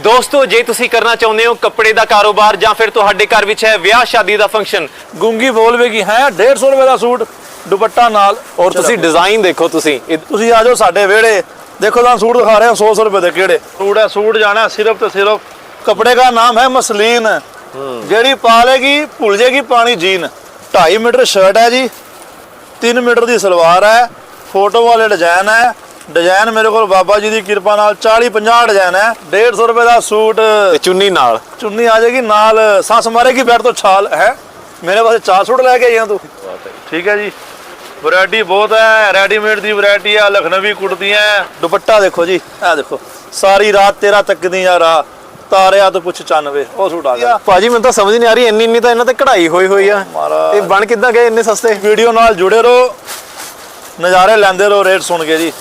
ਦੋਸਤੋ ਜੇ ਤੁਸੀਂ ਕਰਨਾ ਚਾਹੁੰਦੇ ਹੋ ਕੱਪੜੇ ਦਾ ਕਾਰੋਬਾਰ ਜਾਂ ਫਿਰ ਤੁਹਾਡੇ ਘਰ ਵਿੱਚ ਹੈ ਵਿਆਹ ਸ਼ਾਦੀ ਦਾ ਫੰਕਸ਼ਨ ਗੁੰਗੀ ਬੋਲਵੇਗੀ ਹੈ 150 ਰੁਪਏ ਦਾ ਸੂਟ ਦੁਪੱਟਾ ਨਾਲ। ਔਰ ਤੁਸੀਂ ਡਿਜ਼ਾਈਨ ਦੇਖੋ ਤੁਸੀਂ। ਤੁਸੀਂ ਆ ਜਾਓ ਸਾਡੇ ਵਿਹੜੇ। ਦੇਖੋ ਤੁਹਾਨੂੰ ਸੂਟ ਦਿਖਾ ਰਹੇ ਹਾਂ 100 100 ਰੁਪਏ ਦੇ ਕਿਹੜੇ। ਸੂਟ ਹੈ ਸੂਟ ਜਾਣਾ ਸਿਰਫ ਤੇ ਸਿਰਫ ਕਪੜੇ ਦਾ ਨਾਮ ਹੈ ਮਸਲੀਨ। ਜਿਹੜੀ ਪਾ ਲੇਗੀ ਭੁੱਲ ਜੇਗੀ ਪਾਣੀ ਜੀਨ। 2.5 ਮੀਟਰ ਸ਼ਰਟ ਹੈ ਜੀ 3 ਮੀਟਰ ਦੀ ਸਲਵਾਰ ਹੈ ਫੋਟੋ ਵਾਲੇ ਡਿਜ਼ਾਈਨ ਹੈ। ਡਿਜ਼ਾਈਨ ਮੇਰੇ ਕੋਲ ਬਾਬਾ ਜੀ ਦੀ ਕਿਰਪਾ ਨਾਲ 40 50 ਡਿਜ਼ਾਈਨ ਹੈ। 150 ਰੁਪਏ ਦਾ ਸੂਟ ਤੇ ਚੁੰਨੀ ਨਾਲ। ਚੁੰਨੀ ਆ ਜਾਏਗੀ ਨਾਲ ਸੱਸ ਮਾਰੇਗੀ ਬੈਠ ਤੋਂ ਛਾਲ ਹੈ? ਮੇਰੇ ਵਾਸਤੇ ਚਾਰ ਸੂਟ ਲੈ ਕੇ ਆਈਆਂ ਤੂੰ। ਠੀਕ ਹੈ ਜੀ। ਵੈਰਾਈਟੀ ਬਹੁਤ ਹੈ ਰੈਡੀਮੇਡ ਦੀ ਵੈਰਾਈਟੀ ਆ ਲਖਨਵੀ ਕੁੜਤੀਆਂ ਦੁਪੱਟਾ ਦੇਖੋ ਜੀ ਇਹ ਦੇਖੋ। ਸਾਰੀ ਰਾਤ ਤੇਰਾ ਤੱਕਦੀ ਆ ਰਾ ਤਾਰਿਆ ਤੋਂ ਪੁੱਛ 94 ਉਹ ਸੂਟ ਆ ਗਿਆ। ਭਾਜੀ ਮੈਨੂੰ ਤਾਂ ਸਮਝ ਨਹੀਂ ਆ ਰਹੀ ਇੰਨੀ ਇੰਨੀ ਤਾਂ ਇਹਨਾਂ ਤੇ ਕਢਾਈ ਹੋਈ ਹੋਈ ਆ। ਇਹ ਬਣ ਕਿੱਦਾਂ ਗਏ ਇੰਨੇ ਸਸਤੇ? ਵੀਡੀਓ ਨਾਲ ਜੁੜੇ ਰਹੋ ਨਜ਼ਾਰੇ ਲੈਂਦੇ ਰਹੋ ਰੇਟ ਸੁਣ ਕੇ ਜੀ।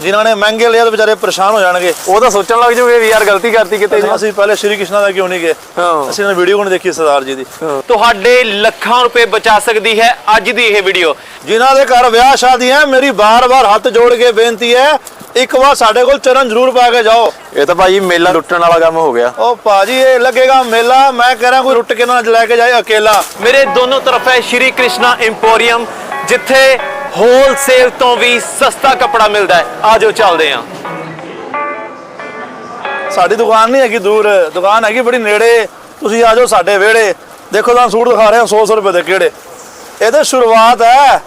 ਜਿਨ੍ਹਾਂ ਨੇ ਮਹਿੰਗੇ ਲਿਆ ਤੇ ਵਿਚਾਰੇ ਪਰੇਸ਼ਾਨ ਹੋ ਜਾਣਗੇ। ਉਹ ਤਾਂ ਸੋਚਣ ਲੱਗ ਜਾਵੇ ਵੀ ਯਾਰ ਗਲਤੀ ਕਰਤੀ ਕਿਤੇ ਅਸੀਂ ਪਹਿਲੇ ਸ਼੍ਰੀ ਕ੍ਰਿਸ਼ਨਾ ਦਾ ਕਿਉਂ ਨਹੀਂ ਗਏ? ਹਾਂ। ਅਸੀਂ ਨੇ ਵੀਡੀਓ ਕੋਣ ਦੇਖੀ ਸਰਦਾਰ ਜੀ ਦੀ। ਤੁਹਾਡੇ ਲੱਖਾਂ ਰੁਪਏ ਬਚਾ ਸਕਦੀ ਹੈ ਅੱਜ ਦੀ ਇਹ ਵੀਡੀਓ ਜਿਨ੍ਹਾਂ ਦੇ ਘਰ ਵਿਆਹ ਸ਼ਾਦੀਆਂ ਮੇਰੀ ਬਾਰ-ਬਾਰ ਹੱਥ ਜੋੜ ਕੇ ਬੇਨਤੀ ਹੈ ਇੱਕ ਵਾਰ ਸਾਡੇ ਕੋਲ ਚਰਨ ਜ਼ਰੂਰ ਪਾ ਕੇ ਜਾਓ। ਇਹ ਤਾਂ ਭਾਜੀ ਮੇਲਾ ਲੁੱਟਣ ਵਾਲਾ ਕੰਮ ਹੋ ਗਿਆ। ਉਹ ਭਾਜੀ ਇਹ ਲੱਗੇਗਾ ਮੇਲਾ। ਮੈਂ ਕਹਿ ਰਿਹਾ ਕੋਈ ਰੁੱਟ ਕੇ ਨਾ ਲੈ ਕੇ ਜਾਏ ਅਕੇਲਾ। ਮੇਰੇ ਦੋਨੋਂ ਤਰਫ ਹੈ ਸ਼੍ਰੀ ਕ੍ਰਿਸ਼ਨਾ ਇੰਪੋਰੀਅਮ ਜਿੱਥੇ ਹੋਲਸੇਲ ਤੋਂ ਵੀ ਸਸਤਾ ਕੱਪੜਾ ਮਿਲਦਾ ਹੈ। ਆਜੋ ਚੱਲਦੇ ਹਾਂ। ਸਾਡੀ ਦੁਕਾਨ ਨਹੀਂ ਹੈਗੀ ਦੂਰ, ਦੁਕਾਨ ਹੈਗੀ ਬੜੀ ਨੇੜੇ। ਤੁਸੀਂ ਆ ਜਾਓ ਸਾਡੇ ਵਿਹੜੇ। ਦੇਖੋ ਤੁਹਾਨੂੰ ਸੂਟ ਦਿਖਾ ਰਹੇ ਹਾਂ 100 100 ਰੁਪਏ ਦੇ ਕਿਹੜੇ। ਇਹ ਤਾਂ ਸ਼ੁਰੂਆਤ ਹੈ।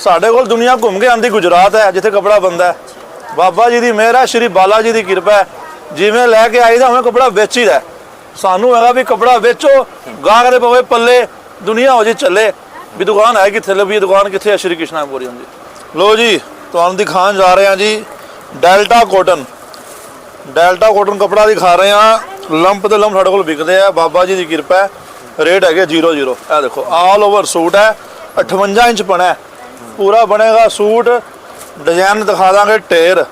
ਸਾਡੇ ਕੋਲ ਦੁਨੀਆ ਘੁੰਮ ਕੇ ਆਂਦੀ ਗੁਜਰਾਤ ਹੈ, ਜਿੱਥੇ ਕਪੜਾ ਬੰਦਾ ਬਾਬਾ ਜੀ ਦੀ ਮਿਹਰ ਹੈ, ਸ਼੍ਰੀ ਬਾਲਾ ਜੀ ਦੀ ਕਿਰਪਾ ਹੈ। ਜਿਵੇਂ ਲੈ ਕੇ ਆਈਦਾ ਉਵੇਂ ਕਪੜਾ ਵੇਚੀਦਾ ਹੈ। ਸਾਨੂੰ ਹੈਗਾ ਵੀ ਕਪੜਾ ਵੇਚੋ, ਗਾਹਕ ਦੇ ਪਵੇ ਪੱਲੇ, ਦੁਨੀਆ ਹੋ ਜੀ ਚੱਲੇ। ਵੀ ਦੁਕਾਨ ਹੈ ਕਿੱਥੇ? ਲੱਭੀ ਦੁਕਾਨ ਕਿੱਥੇ ਹੈ? ਸ਼੍ਰੀ ਕ੍ਰਿਸ਼ਨਾ ਇੰਪੋਰੀਅਮ ਜੀ ਲੋ ਜੀ, ਤੁਹਾਨੂੰ ਦਿਖਾਉਣ ਜਾ ਰਹੇ ਹਾਂ ਜੀ, ਡੈਲਟਾ ਕੋਟਨ। ਡੈਲਟਾ ਕੋਟਨ ਕਪੜਾ ਦਿਖਾ ਰਹੇ ਹਾਂ। ਲੰਪ ਤੇ ਲੰਪ ਸਾਡੇ ਕੋਲ ਵਿਕਦੇ ਆ। ਬਾਬਾ ਜੀ ਦੀ ਕਿਰਪਾ ਹੈ। ਰੇਟ ਹੈਗੇ 00 ਇਹ ਦੇਖੋ ਆਲ ਓਵਰ ਸੂਟ ਹੈ। 58 ਇੰਚ ਬਣਾ ਪੂਰਾ ਬਣੇਗਾ ਸੂਟ। ਡਿਜ਼ਾਈਨ ਦਿਖਾ ਦਾਂਗੇ ਢੇਰ।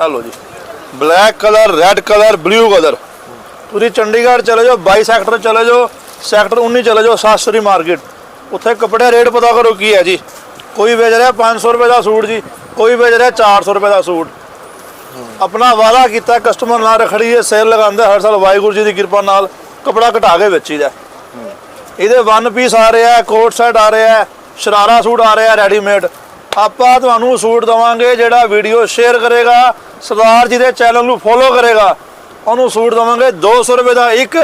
ਆ ਲਓ ਜੀ। Black colour, red colour, blue colour. ਤੁਸੀਂ ਚੰਡੀਗੜ੍ਹ ਚਲੇ ਜਾਓ 22 ਸੈਕਟਰ ਚਲੇ ਜਾਓ। ਸੈਕਟਰ 19 ਚਲੇ ਜਾਓ, ਸਾਸਰੀ ਮਾਰਕੀਟ। ਉੱਥੇ ਕੱਪੜੇ ਰੇਟ ਪਤਾ ਕਰੋ ਕੀ ਹੈ ਜੀ। ਕੋਈ ਵੇਚ ਰਿਹਾ 500 ਰੁਪਏ ਦਾ ਸੂਟ ਜੀ, ਕੋਈ ਵੇਚ ਰਿਹਾ 400 ਰੁਪਏ ਦਾ ਸੂਟ। ਆਪਣਾ ਵਾਅਦਾ ਕੀਤਾ ਕਸਟਮਰ ਨਾਲ ਰਖੜੀ ਇਹ ਸੇਲ ਲਗਾਉਂਦਾ, ਹਰ ਸਾਲ ਵਾਹਿਗੁਰੂ ਜੀ ਦੀ ਕਿਰਪਾ ਨਾਲ ਕਪੜਾ ਘਟਾ ਕੇ ਵੇਚੀਦਾ। ਇਹਦੇ ਵਨ ਪੀਸ ਆ ਰਿਹਾ ਕੋਟ ਸੈਟ ਆ ਰਿਹਾ, ਸ਼ਰਾਰਾ ਸੂਟ ਆ ਰਿਹਾ ਰੈਡੀਮੇਡ ਆਪਾਂ ਤੁਹਾਨੂੰ ਸੂਟ ਦਵਾਂਗੇ, ਜਿਹੜਾ ਵੀਡੀਓ ਸ਼ੇਅਰ ਕਰੇਗਾ, ਸਰਦਾਰ ਜੀ ਦੇ ਚੈਨਲ ਨੂੰ ਫੋਲੋ ਕਰੇਗਾ। ਉਹਨੂੰ ਸੂਟ ਦਵਾਂਗੇ 200 ਰੁਪਏ ਦਾ ਇੱਕ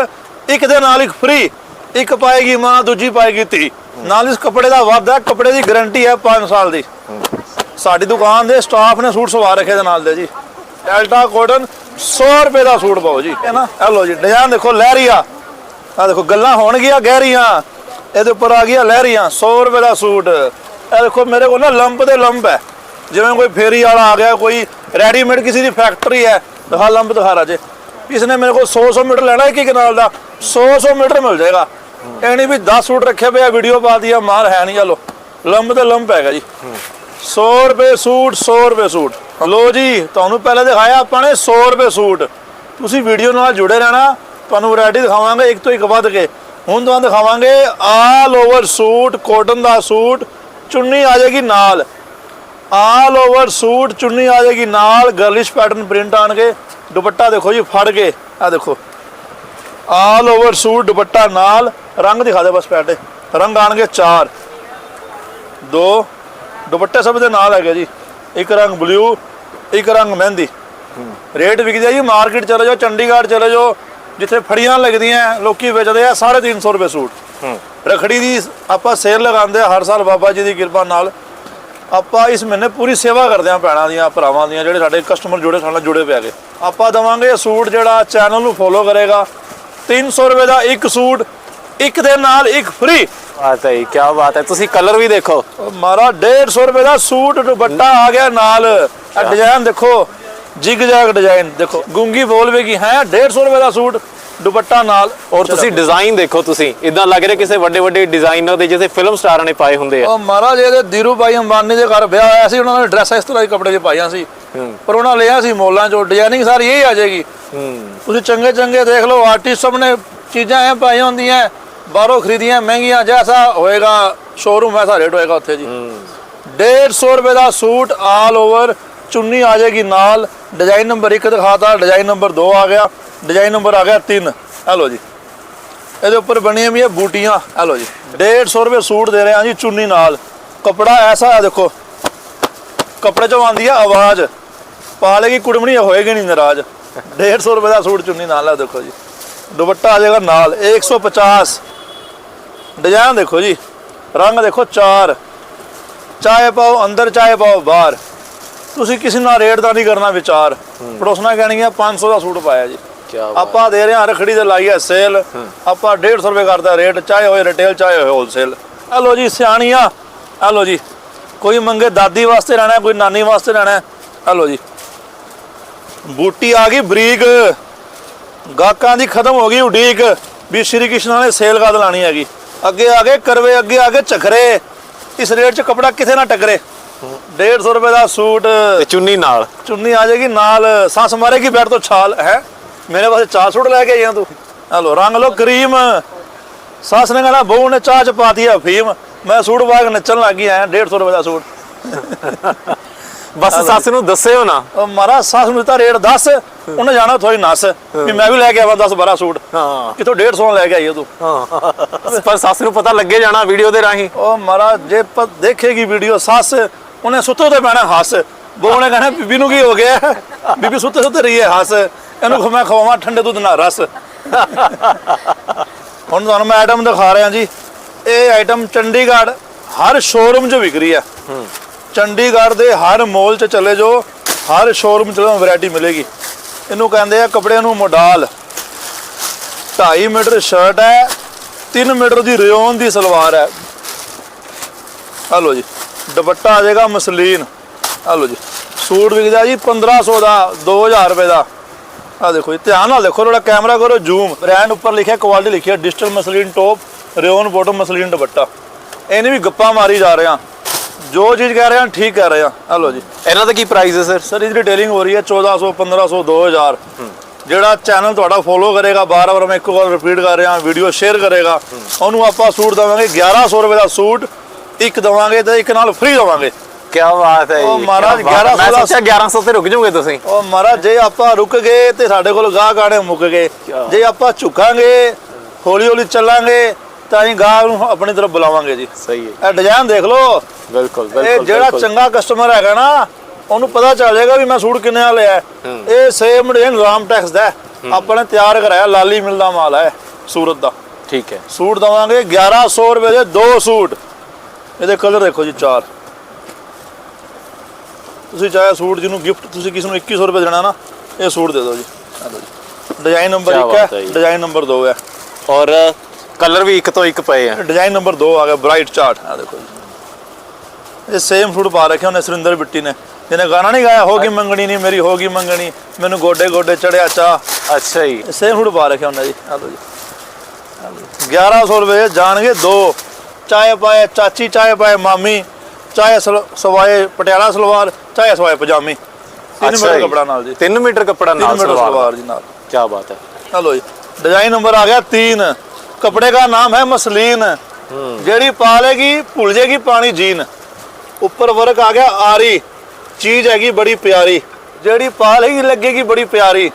ਇੱਕ ਦੇ ਨਾਲ ਇੱਕ ਫ੍ਰੀ ਇੱਕ ਪਾਏਗੀ ਮਾਂ ਦੂਜੀ ਪਾਏਗੀ ਧੀ। ਨਾਲ ਇਸ ਕੱਪੜੇ ਦਾ ਵਾਅਦਾ ਕੱਪੜੇ ਦੀ ਗਾਰੰਟੀ ਹੈ 5 ਸਾਲ ਦੀ। ਸਾਡੀ ਦੁਕਾਨ ਦੇ ਸਟਾਫ ਨੇ ਸੂਟ ਸਵਾ ਰੱਖੇ ਦੇ ਨਾਲ ਦੇ ਜੀ। ਡੈਲਟਾ ਕੋਟਨ 100 ਰੁਪਏ ਦਾ ਸੂਟ ਪਾਓ ਜੀ। ਹੈ ਨਾ? ਇਹ ਲਓ ਜੀ ਡਿਜ਼ਾਈਨ ਦੇਖੋ ਲਹਿਰੀਆ। ਆ ਦੇਖੋ ਗੱਲਾਂ ਹੋਣਗੀਆਂ ਗਹਿਰੀਆਂ। ਇਹਦੇ ਉੱਪਰ ਆ ਗਿਆ ਲਹਿਰੀਆਂ 100 ਰੁਪਏ ਦਾ ਸੂਟ। ਇਹ ਦੇਖੋ ਮੇਰੇ ਕੋਲ ਨਾ ਲੰਪ ਦੇ ਲੰਪ ਹੈ। ਜਿਵੇਂ ਕੋਈ ਫੇਰੀ ਵਾਲਾ ਆ ਗਿਆ ਕੋਈ ਰੈਡੀਮੇਡ ਕਿਸੇ ਦੀ ਫੈਕਟਰੀ ਹੈ। ਦਿਖਾ ਲੰਪ ਦਿਖਾ ਰਾਜੇ। ਕਿਸ ਨੇ ਮੇਰੇ ਕੋਲ 100 100 ਮੀਟਰ ਲੈਣਾ ਇੱਕ ਇੱਕ ਨਾਲ ਦਾ। 100 100 ਮੀਟਰ ਮਿਲ ਜਾਏਗਾ। ਇਹ ਵੀ 10 ਸੂਟ ਰੱਖਿਆ ਪਿਆ ਵੀਡੀਓ ਪਾ ਦਿਆ ਮਾਰ ਹੈ ਨਹੀਂ ਚਲੋ ਲੰਬ ਤੇ ਲੰਪ ਹੈਗਾ ਜੀ। 100 ਰੁਪਏ ਸੂਟ 100 ਰੁਪਏ ਸੂਟ। ਲੋ ਜੀ, ਤੁਹਾਨੂੰ ਪਹਿਲੇ ਦਿਖਾਇਆ ਆਪਾਂ ਨੇ 100 ਰੁਪਏ ਸੂਟ। ਤੁਸੀਂ ਵੀਡੀਓ ਨਾਲ ਜੁੜੇ ਰਹਿਣਾ, ਤੁਹਾਨੂੰ ਵੈਰਾਈਟੀ ਦਿਖਾਵਾਂਗੇ, ਇੱਕ ਤੋਂ ਇੱਕ ਵੱਧ ਕੇ। ਹੁਣ ਤੁਹਾਨੂੰ ਦਿਖਾਵਾਂਗੇ ਆਲ ਓਵਰ ਸੂਟ ਕੋਟਨ ਦਾ ਸੂਟ, ਚੁੰਨੀ ਆ ਜਾਏਗੀ ਨਾਲ। ਆਲ ਓਵਰ ਸੂਟ, ਚੁੰਨੀ ਆ ਜਾਏਗੀ ਨਾਲ ਗਰਲਿਸ਼ ਪੈਟਰਨ ਪ੍ਰਿੰਟ ਆਣਗੇ। ਦੁਪੱਟਾ ਦੇਖੋ ਜੀ, ਫੜ ਕੇ ਆ ਦੇਖੋ। ਆਲ ਓਵਰ ਸੂਟ ਦੁਪੱਟਾ ਨਾਲ ਰੰਗ ਦਿਖਾ ਦੇ ਬਸ ਪੈਟੇ ਰੰਗ ਆਣਗੇ ਚਾਰ ਦੋ ਦੁਪੱਟੇ ਸਭ ਦੇ ਨਾਲ ਹੈਗੇ ਜੀ ਇੱਕ ਰੰਗ ਬਲੂ ਇੱਕ ਰੰਗ ਮਹਿੰਦੀ ਰੇਟ ਵਿਕਦੇ ਆ ਜੀ ਮਾਰਕੀਟ ਚਲੇ ਜਾਓ ਚੰਡੀਗੜ੍ਹ ਚਲੇ ਜਾਓ ਜਿੱਥੇ ਫੜੀਆਂ ਲੱਗਦੀਆਂ ਲੋਕੀ ਵੇਚਦੇ ਆ 350 ਰੁਪਏ ਸੂਟ ਰਖੜੀ ਦੀ ਆਪਾਂ ਸੇਲ ਲਗਾਉਂਦੇ ਆ ਹਰ ਸਾਲ ਬਾਬਾ ਜੀ ਦੀ ਕਿਰਪਾ ਨਾਲ ਆਪਾਂ ਇਸ ਮਹੀਨੇ ਪੂਰੀ ਸੇਵਾ ਕਰਦੇ ਆ ਭੈਣਾਂ ਦੀਆਂ ਭਰਾਵਾਂ ਦੀਆਂ ਜਿਹੜੇ ਸਾਡੇ ਕਸਟਮਰ ਜੁੜੇ ਸਾਡੇ ਨਾਲ ਜੁੜੇ ਪਏ ਹੈਗੇ ਆਪਾਂ ਦਵਾਂਗੇ ਸੂਟ ਜਿਹੜਾ ਚੈਨਲ ਨੂੰ ਫੋਲੋ ਕਰੇਗਾ 300 ਰੁਪਏ ਦਾ ਇੱਕ ਸੂਟ ਇੱਕ ਦੇ ਨਾਲ ਇੱਕ ਫ੍ਰੀ ਬਾਤ ਹੈ ਕੀ ਬਾਤ ਹੈ ਤੁਸੀਂ ਕਲਰ ਵੀ ਦੇਖੋ। ਮਾਰਾ 150 ਰੁਪਏ ਦਾ ਸੂਟ ਦੁਪੱਟਾ ਆ ਗਿਆ ਨਾਲ। ਡਿਜ਼ਾਈਨ ਦੇਖੋ ਜਿਗ ਜੈਗ ਡਿਜ਼ਾਈਨ ਦੇਖੋ। ਗੁੰਗੀ ਬੋਲਵੇਗੀ ਹੈ 150 ਰੁਪਏ ਦਾ ਸੂਟ। ਦੁਪੱਟਾ ਨਾਲ ਔਰ ਤੁਸੀਂ ਡਿਜ਼ਾਈਨ ਦੇਖੋ ਤੁਸੀਂ। ਇਦਾਂ ਲੱਗ ਰਿਹਾ ਕਿਸੇ ਵੱਡੇ ਵੱਡੇ ਡਿਜ਼ਾਈਨਰ ਦੇ ਜਿਵੇਂ ਫਿਲਮ ਸਟਾਰਾਂ ਨੇ ਪਾਏ ਹੁੰਦੇ ਆ। ਉਹ ਮਹਾਰਾਜ ਇਹਦੇ ਧੀਰੂ ਭਾਈ ਅੰਬਾਨੀ ਦੇ ਘਰ ਵਿਆਹ ਹੋਇਆ ਸੀ ਉਹਨਾਂ ਨੇ ਡਰੈਸ ਇਸ ਤਰ੍ਹਾਂ ਦੇ ਕੱਪੜੇ 'ਚ ਪਾਈਆਂ ਸੀ। ਪਰ ਉਹਨਾਂ ਲਿਆ ਸੀ ਮੋਲਾਂ 'ਚੋਂ। ਡਿਜ਼ਾਈਨਿੰਗ ਸਾਰੀ ਇਹ ਆ ਜਾਏਗੀ। ਤੁਸੀਂ ਚੰਗੇ ਚੰਗੇ ਦੇਖ ਲਓ ਆਰਟਿਸਟ ਸਭ ਨੇ ਚੀਜ਼ਾਂ ਐ ਪਾਈਆਂ ਹੁੰਦੀਆਂ ਬਾਹਰੋਂ ਖਰੀਦੀਆਂ ਮਹਿੰਗੀਆਂ ਜੈਸਾ ਹੋਏਗਾ ਸ਼ੋਰੂਮ ਐਸਾ ਰੇਟ ਹੋਏਗਾ ਉੱਥੇ ਜੀ। 150 ਰੁਪਏ ਦਾ ਸੂਟ ਆਲ ਓਵਰ ਚੁੰਨੀ ਆ ਜਾਏਗੀ ਨਾਲ ਡਿਜ਼ਾਈਨ ਨੰਬਰ 1 ਦਿਖਾਤਾ ਡਿਜ਼ਾਈਨ ਨੰਬਰ 2 ਆ ਗਿਆ ਡਿਜ਼ਾਈਨ ਨੰਬਰ ਆ ਗਿਆ 3 ਆ ਲਓ ਜੀ। ਇਹਦੇ ਉੱਪਰ ਬਣੀਆਂ ਵੀ ਬੂਟੀਆਂ ਆ ਲਓ ਜੀ। 150 ਰੁਪਏ ਸੂਟ ਦੇ ਰਹੇ ਹਾਂ ਜੀ ਚੁੰਨੀ ਨਾਲ। ਕਪੜਾ ਐਸਾ ਹੈ ਦੇਖੋ, ਕਪੜੇ ਚੋਂ ਆਉਂਦੀ ਆ ਆਵਾਜ਼। ਪਾ ਲੇਗੀ ਕੁੜਮਣੀ ਹੋਏਗੀ ਨਹੀਂ ਨਾਰਾਜ਼। 150 ਰੁਪਏ ਦਾ ਸੂਟ ਚੁੰਨੀ ਨਾਲ ਹੈ ਦੇਖੋ ਜੀ। ਦੁਪੱਟਾ ਆ ਜਾਏਗਾ ਨਾਲ 150 ਡਿਜ਼ਾਈਨ ਦੇਖੋ ਜੀ, ਰੰਗ ਦੇਖੋ ਚਾਰ। ਚਾਹੇ ਪਾਓ ਅੰਦਰ, ਚਾਹੇ ਪਾਓ ਬਾਹਰ। ਤੁਸੀਂ ਕਿਸੇ ਨਾਲ ਰੇਟ ਦਾ ਨਹੀਂ ਕਰਨਾ ਵਿਚਾਰ। ਪੜੋਸਣਾ ਕਹਿਣਗੀਆਂ 500 ਦਾ ਸੂਟ ਪਾਇਆ ਜੀ। ਆਪਾਂ ਦੇ ਰਹੇ ਹਾਂ ਰਖੜੀ ਤੇ ਲਾਈ ਹੈ ਸੇਲ। ਆਪਾਂ 150 ਰੁਪਏ ਕਰਦਾ ਰੇਟ ਚਾਹੇ ਹੋਏ ਰਿਟੇਲ ਚਾਹੇ ਹੋਏ ਹੋਲਸੇਲ ਆ ਲੋ ਜੀ ਸਿਆਣੀਆਂ ਆ। ਲੋ ਜੀ। ਕੋਈ ਮੰਗੇ ਦਾਦੀ ਵਾਸਤੇ ਲੈਣਾ ਹੈ, ਕੋਈ ਨਾਨੀ ਵਾਸਤੇ ਲੈਣਾ ਹੈ। ਆ ਲੋ ਜੀ। ਬੂਟੀ ਆ ਗਈ ਬਰੀਕ। ਗਾਹਕਾਂ ਦੀ ਖਤਮ ਹੋ ਗਈ ਉਡੀਕ। ਵੀ ਸ਼੍ਰੀ ਕ੍ਰਿਸ਼ਨ ਨੇ ਸੇਲ ਕਦ ਲਾਣੀ ਹੈਗੀ? ਅੱਗੇ ਆ ਗਏ ਕਰਵੇ ਅੱਗੇ ਆ ਗਏ ਚਖਰੇ ਇਸ ਰੇਟ 'ਚ ਕਪੜਾ ਕਿਥੇ ਨਾ ਟਕਰੇ। 150 ਰੁਪਏ ਦਾ ਸੂਟ ਤੇ ਚੁੰਨੀ ਨਾਲ। ਚੁੰਨੀ ਆ ਜਾਏਗੀ ਨਾਲ ਸੱਸ ਮਾਰੇਗੀ ਬੈਠ ਤੋਂ ਛਾਲ। ਹੈ? ਮੇਰੇ ਵਾਸਤੇ ਚਾਹ ਸੁੱਟ ਲੈ ਕੇ ਆਇਆ ਤੂੰ। ਹਲੋ ਰੰਗ ਲੋ ਕਰੀਮ। ਸੱਸ ਨੇ ਕਹਣਾ ਬਹੂ ਨੇ ਚਾਹ ਚ ਪਾਤੀ ਆ ਫੀਮ। ਮੈਂ ਸੂਟ ਪਾ ਕੇ ਨੱਚਣ ਲੱਗ ਗਈ ਆਇਆ 150 ਰੁਪਏ ਦਾ ਸੂਟ। ਬਸ ਸੱਸ ਨੂੰ ਦੱਸਿਓ ਨਾ। ਉਹ ਮਾਰਾ ਸੱਸ ਨੂੰ ਤਾਂ ਰੇਟ ਦੱਸ। ਉਹਨੇ ਜਾਣਾ ਥੋੜੀ ਨਸ। ਵੀ ਮੈਂ ਵੀ ਲੈ ਕੇ ਆਵਾਂ 10 12 ਸੂਟ। ਹਾਂ। ਕਿਥੋਂ 150 ਲੈ ਕੇ ਆਈਓ ਤੂੰ? ਹਾਂ। ਪਰ ਸੱਸ ਨੂੰ ਪਤਾ ਲੱਗੇ ਜਾਣਾ ਵੀਡੀਓ ਦੇ ਰਾਹੀਂ। ਉਹ ਮਾਰਾ ਜੇ ਦੇਖੇਗੀ ਵੀਡੀਓ ਸੱਸ ਉਹਨੇ ਸੁੱਤੇ ਤੇ ਪੈਣਾ ਹੱਸ। ਬਹੂ ਨੇ ਕਹਿਣਾ ਬੀਬੀ ਨੂੰ ਕੀ ਹੋ ਗਿਆ? ਬੀਬੀ ਸੁੱਤੇ ਸੁੱਤੇ ਰਹੀ ਹੈ ਹੱਸ। ਇਹਨੂੰ ਮੈਂ ਖਵਾਵਾਂ ਠੰਡੇ ਦੁੱਧ ਨਾਲ ਰਸ। ਹੁਣ ਤੁਹਾਨੂੰ ਮੈਂ ਆਈਟਮ ਦਿਖਾ ਰਿਹਾ ਜੀ। ਇਹ ਆਈਟਮ ਚੰਡੀਗੜ੍ਹ ਹਰ ਸ਼ੋਰੂਮ 'ਚ ਵਿਕ ਰਹੀ ਹੈ। ਚੰਡੀਗੜ੍ਹ ਦੇ ਹਰ ਮਾਲ 'ਚ ਚਲੇ ਜਾਓ ਹਰ ਸ਼ੋਰੂਮ 'ਚ ਤੁਹਾਨੂੰ ਵੈਰਾਈਟੀ ਮਿਲੇਗੀ। ਇਹਨੂੰ ਕਹਿੰਦੇ ਆ ਕੱਪੜਿਆਂ ਨੂੰ ਮੋਡਾਲ। 2.5 ਮੀਟਰ ਸ਼ਰਟ ਹੈ 3 ਮੀਟਰ ਦੀ ਰਿਓਨ ਦੀ ਸਲਵਾਰ ਹੈ। ਆ ਲਓ ਜੀ। ਦੁਪੱਟਾ ਆ ਜਾਏਗਾ ਮਸਲੀਨ। ਆ ਲਓ ਜੀ। ਸੂਟ ਵਿਕਦਾ ਜੀ 1500 ਦਾ 2000 ਰੁਪਏ ਦਾ। ਆ ਦੇਖੋ ਜੀ ਧਿਆਨ ਨਾਲ ਦੇਖੋ ਥੋੜਾ ਕੈਮਰਾ ਕਰੋ ਜ਼ੂਮ। ਬ੍ਰਾਂਡ ਉੱਪਰ ਲਿਖਿਆ ਕੁਆਲਿਟੀ ਲਿਖਿਆ digital muslin top rayon bottom muslin dupatta. ਇਹਨੇ ਵੀ ਗੱਪਾਂ ਮਾਰੀ ਜਾ ਰਹੇ ਆ ਜੋ ਚੀਜ਼ ਕਹਿ ਰਹੇ ਆ ਠੀਕ ਕਹਿ ਰਹੇ ਆ ਆ ਲਓ ਜੀ। ਇਹਨਾਂ ਦਾ ਕੀ ਪ੍ਰਾਈਸ ਹੈ ਸਰ ਸਰ ਇਹਦੀ ਰਿਟੇਲਿੰਗ ਹੋ ਰਹੀ ਹੈ 1400 1500 2000 ਜਿਹੜਾ ਚੈਨਲ ਤੁਹਾਡਾ ਫੋਲੋ ਕਰੇਗਾ ਬਾਰ-ਬਾਰ ਮੈਂ ਇੱਕੋ ਵਾਰ ਰਿਪੀਟ ਕਰ ਰਿਹਾ ਵੀਡੀਓ ਸ਼ੇਅਰ ਕਰੇਗਾ ਉਹਨੂੰ ਆਪਾਂ ਸੂਟ ਦਵਾਂਗੇ 1100 ਰੁਪਏ ਦਾ ਸੂਟ। ਇੱਕ ਦਵਾਂਗੇ ਤੇ ਇੱਕ ਨਾਲ ਫ੍ਰੀ ਦਵਾਂਗੇ। ਕੀ ਬਾਤ ਹੈ ਉਹ ਜੀ, ਮਹਾਰਾਜ, ਕਿਆ ਬਾਤ। ਹੈ। 1100 ਮੈਂ ਸੋਚਿਆ 1100 ਤੇ ਰੁਕ ਜਾਓਗੇ ਤੁਸੀਂ। ਉਹ ਮਹਾਰਾਜ ਜੇ ਆਪਾਂ ਰੁਕ ਗਏ ਤੇ ਸਾਡੇ ਕੋਲ ਗਾਹਕ ਆਣੇ ਮੁੱਕ ਗਏ। ਜੇ ਆਪਾਂ ਝੁਕਾਂਗੇ ਹੌਲੀ ਹੌਲੀ ਚੱਲਾਂਗੇ ਤਾਂ ਹੀ ਗਾਹਕ ਨੂੰ ਆਪਣੀ ਤਰਫ ਬੁਲਾਵਾਂਗੇ ਜੀ। ਸਹੀ ਹੈ। ਇਹ ਡਿਜ਼ਾਈਨ ਦੇਖ ਲਓ। ਬਿਲਕੁਲ ਇਹ ਬਿਲਕੁਲ ਜਿਹੜਾ ਬਿਲਕੁਲ। ਚੰਗਾ ਕਸਟਮਰ ਹੈਗਾ ਨਾ ਉਹਨੂੰ ਪਤਾ ਚੱਲ ਜਾਏਗਾ ਵੀ ਮੈਂ ਸੂਟ ਕਿੰਨੇ ਦਾ ਲਿਆ। ਇਹ ਸੇਮ ਡਿਜ਼ਾਈਨ ਰਾਮ ਟੈਕਸ ਦਾ ਹੈ। ਆਪਾਂ ਨੇ ਤਿਆਰ ਕਰਾਇਆ ਲਾਲੀ ਮਿਲਦਾ ਮਾਲ ਹੈ ਸੂਰਤ ਦਾ। ਠੀਕ ਹੈ। ਸੂਟ ਦਵਾਂਗੇ 1100 ਰੁਪਏ ਦੇ ਦੋ ਸੂਟ। ਇਹਦੇ ਕਲਰ ਦੇਖੋ ਜੀ ਚਾਰ। ਤੁਸੀਂ ਚਾਹੇ ਸੂਟ ਜਿਹਨੂੰ ਗਿਫਟ ਤੁਸੀਂ ਕਿਸੇ ਨੂੰ 2100 ਰੁਪਏ ਦੇਣਾ ਨਾ ਇਹ ਸੂਟ ਦੇ ਦਿਓ ਜੀ। ਆਹ ਲਓ ਜੀ। ਡਿਜ਼ਾਈਨ ਨੰਬਰ ਕਿਆ 1 ਬਾਤ ਹੈ ਹੈ। ਡਿਜ਼ਾਈਨ ਨੰਬਰ 2 ਹੈ। ਔਰ ਕਲਰ ਵੀ ਇੱਕ ਤੋਂ ਇੱਕ ਪਏ ਆ। ਡਿਜ਼ਾਈਨ ਨੰਬਰ 2 ਆ ਗਿਆ ਬ੍ਰਾਈਟ ਚਾਰਟ ਆ ਦੇਖੋ ਜੀ। ਇਹ ਸੇਮ ਸੂਟ ਪਾ ਰੱਖਿਆ ਉਹਨੇ ਸੁਰਿੰਦਰ ਬਿੱਟੀ ਨੇ। ਜਿਹਨੇ ਗਾਣਾ ਨਹੀਂ ਗਾਇਆ ਹੋਗੀ ਮੰਗਣੀ ਨਹੀਂ ਮੇਰੀ ਹੋਗੀ ਮੰਗਣੀ ਮੈਨੂੰ ਗੋਡੇ ਗੋਡੇ ਚੜਿਆ ਚਾ। ਅੱਛਾ ਜੀ। ਸੇਮ ਸੂਟ ਪਾ ਰੱਖਿਆ ਉਹਨੇ ਜੀ। ਆ ਲਓ ਜੀ। 1100 ਰੁਪਏ ਜਾਣਗੇ ਦੋ। ਚਾਹੇ ਪਾਏ ਚਾਚੀ ਚਾਹੇ ਪਾਏ ਮਾਮੀ ਚਾਹੇ ਸਲ- ਸਵਾਏ ਪਟਿਆਲਾ ਸਲਵਾਰ ਚਾਹੇ ਸਵਾਏ ਪਜਾਮੀ ਤਿੰਨ ਅੱਛਾ ਮੀਟਰ ਜੀ। ਕਪੜਾ ਨਾਲ ਜੀ 3 ਮੀਟਰ ਕੱਪੜਾ 3 ਨਾਲ ਮੀਟਰ ਸਲਵਾਰ ਸਲਵਾਰ ਜੀ ਨਾਲ ਕੀ ਬਾਤ ਹੈ हेलो जी डिजाइन नंबर आ गया तीन कपड़े का नाम है मसलीन जेड़ी पालेगी भूल जाएगी पानी जीन ऊपर वर्क आ गया आरी चीज हैगी बड़ी प्यारी जेड़ी पालेगी लगेगी बड़ी प्यारी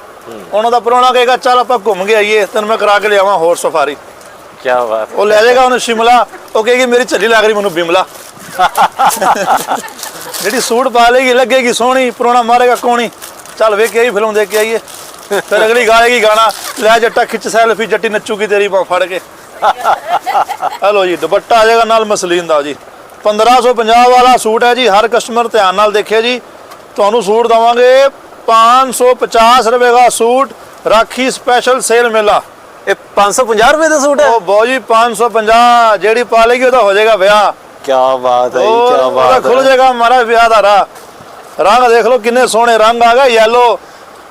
ਉਹਨਾਂ ਦਾ ਪਰੋਣਾ ਕਹੇਗਾ ਚੱਲ ਆਪਾਂ ਘੁੰਮ ਕੇ ਆਈਏ ਤੈਨੂੰ ਮੈਂ ਕਰਾ ਕੇ ਲਿਆਵਾਂ ਹੋਰ ਸਫਾਰੀ ਕੀ ਬਾਤ ਉਹ ਲੈ ਜਾਏਗਾ ਉਹਨੂੰ ਸ਼ਿਮਲਾ ਉਹ ਕਹੇਗੀ, ਮੇਰੀ ਝੱਲੀ ਲੱਗ ਰਹੀ, ਮੈਨੂੰ ਬਿਮਲਾ। ਜਿਹੜੀ ਸੂਟ ਪਾ ਲੇਗੀ ਲੱਗੇਗੀ ਸੋਹਣੀ, ਪੁਰਾਣਾ ਮਾਰੇਗਾ ਕੋਣੀ। ਚੱਲ ਵੇਖ ਕੇ ਆਈ ਫਿਲਮ ਦੇਖ ਕੇ ਆਈਏ। ਫਿਰ ਅਗਲੀ ਗਾਏਗੀ ਗਾਣਾ, ਲੈ ਜੱਟਾ, ਖਿੱਚ ਸੈਲਫੀ, ਜੱਟੀ ਨੱਚੂਗੀ ਤੇਰੀ ਬਾਹ ਫੜ ਕੇ। ਹਲੋ ਜੀ, ਦੁਪੱਟਾ ਆ ਜਾਏਗਾ ਨਾਲ ਮਸਲੀਨ ਦਾ ਜੀ। 1550 ਵਾਲਾ ਸੂਟ ਹੈ ਜੀ, ਹਰ ਕਸਟਮਰ ਧਿਆਨ ਨਾਲ ਦੇਖਿਓ ਜੀ। ਤੁਹਾਨੂੰ ਸੂਟ ਦਵਾਂਗੇ 550 ਰੁਪਏ ਦਾ ਸੂਟ, ਰਾਖੀ ਸਪੈਸ਼ਲ ਸੇਲ ਮੇਲਾ। ਇਹ 550 ਰੁਪਏ ਦਾ ਸੂਟ ਹੈ? ਉਹ ਬਹੁਤ ਜੀ 550 ਜਿਹੜੀ ਪਾ ਲੇਗੀ ਉਹਦਾ ਹੋ ਜਾਏਗਾ ਵਿਆਹ। ਕੀ ਬਾਤ ਹੈ ਉਹ- ਕੀ ਉਹਦਾ ਬਾਤ ਖੁੱਲ ਹੈ। ਜਾਏਗਾ ਹਮਾਰਾ ਵਿਆਹ ਦਾ ਰਾਹ। ਰੰਗ ਦੇਖ ਲਓ ਕਿੰਨੇ ਸੋਹਣੇ ਰੰਗ ਆ ਗਏ ਯੈਲੋ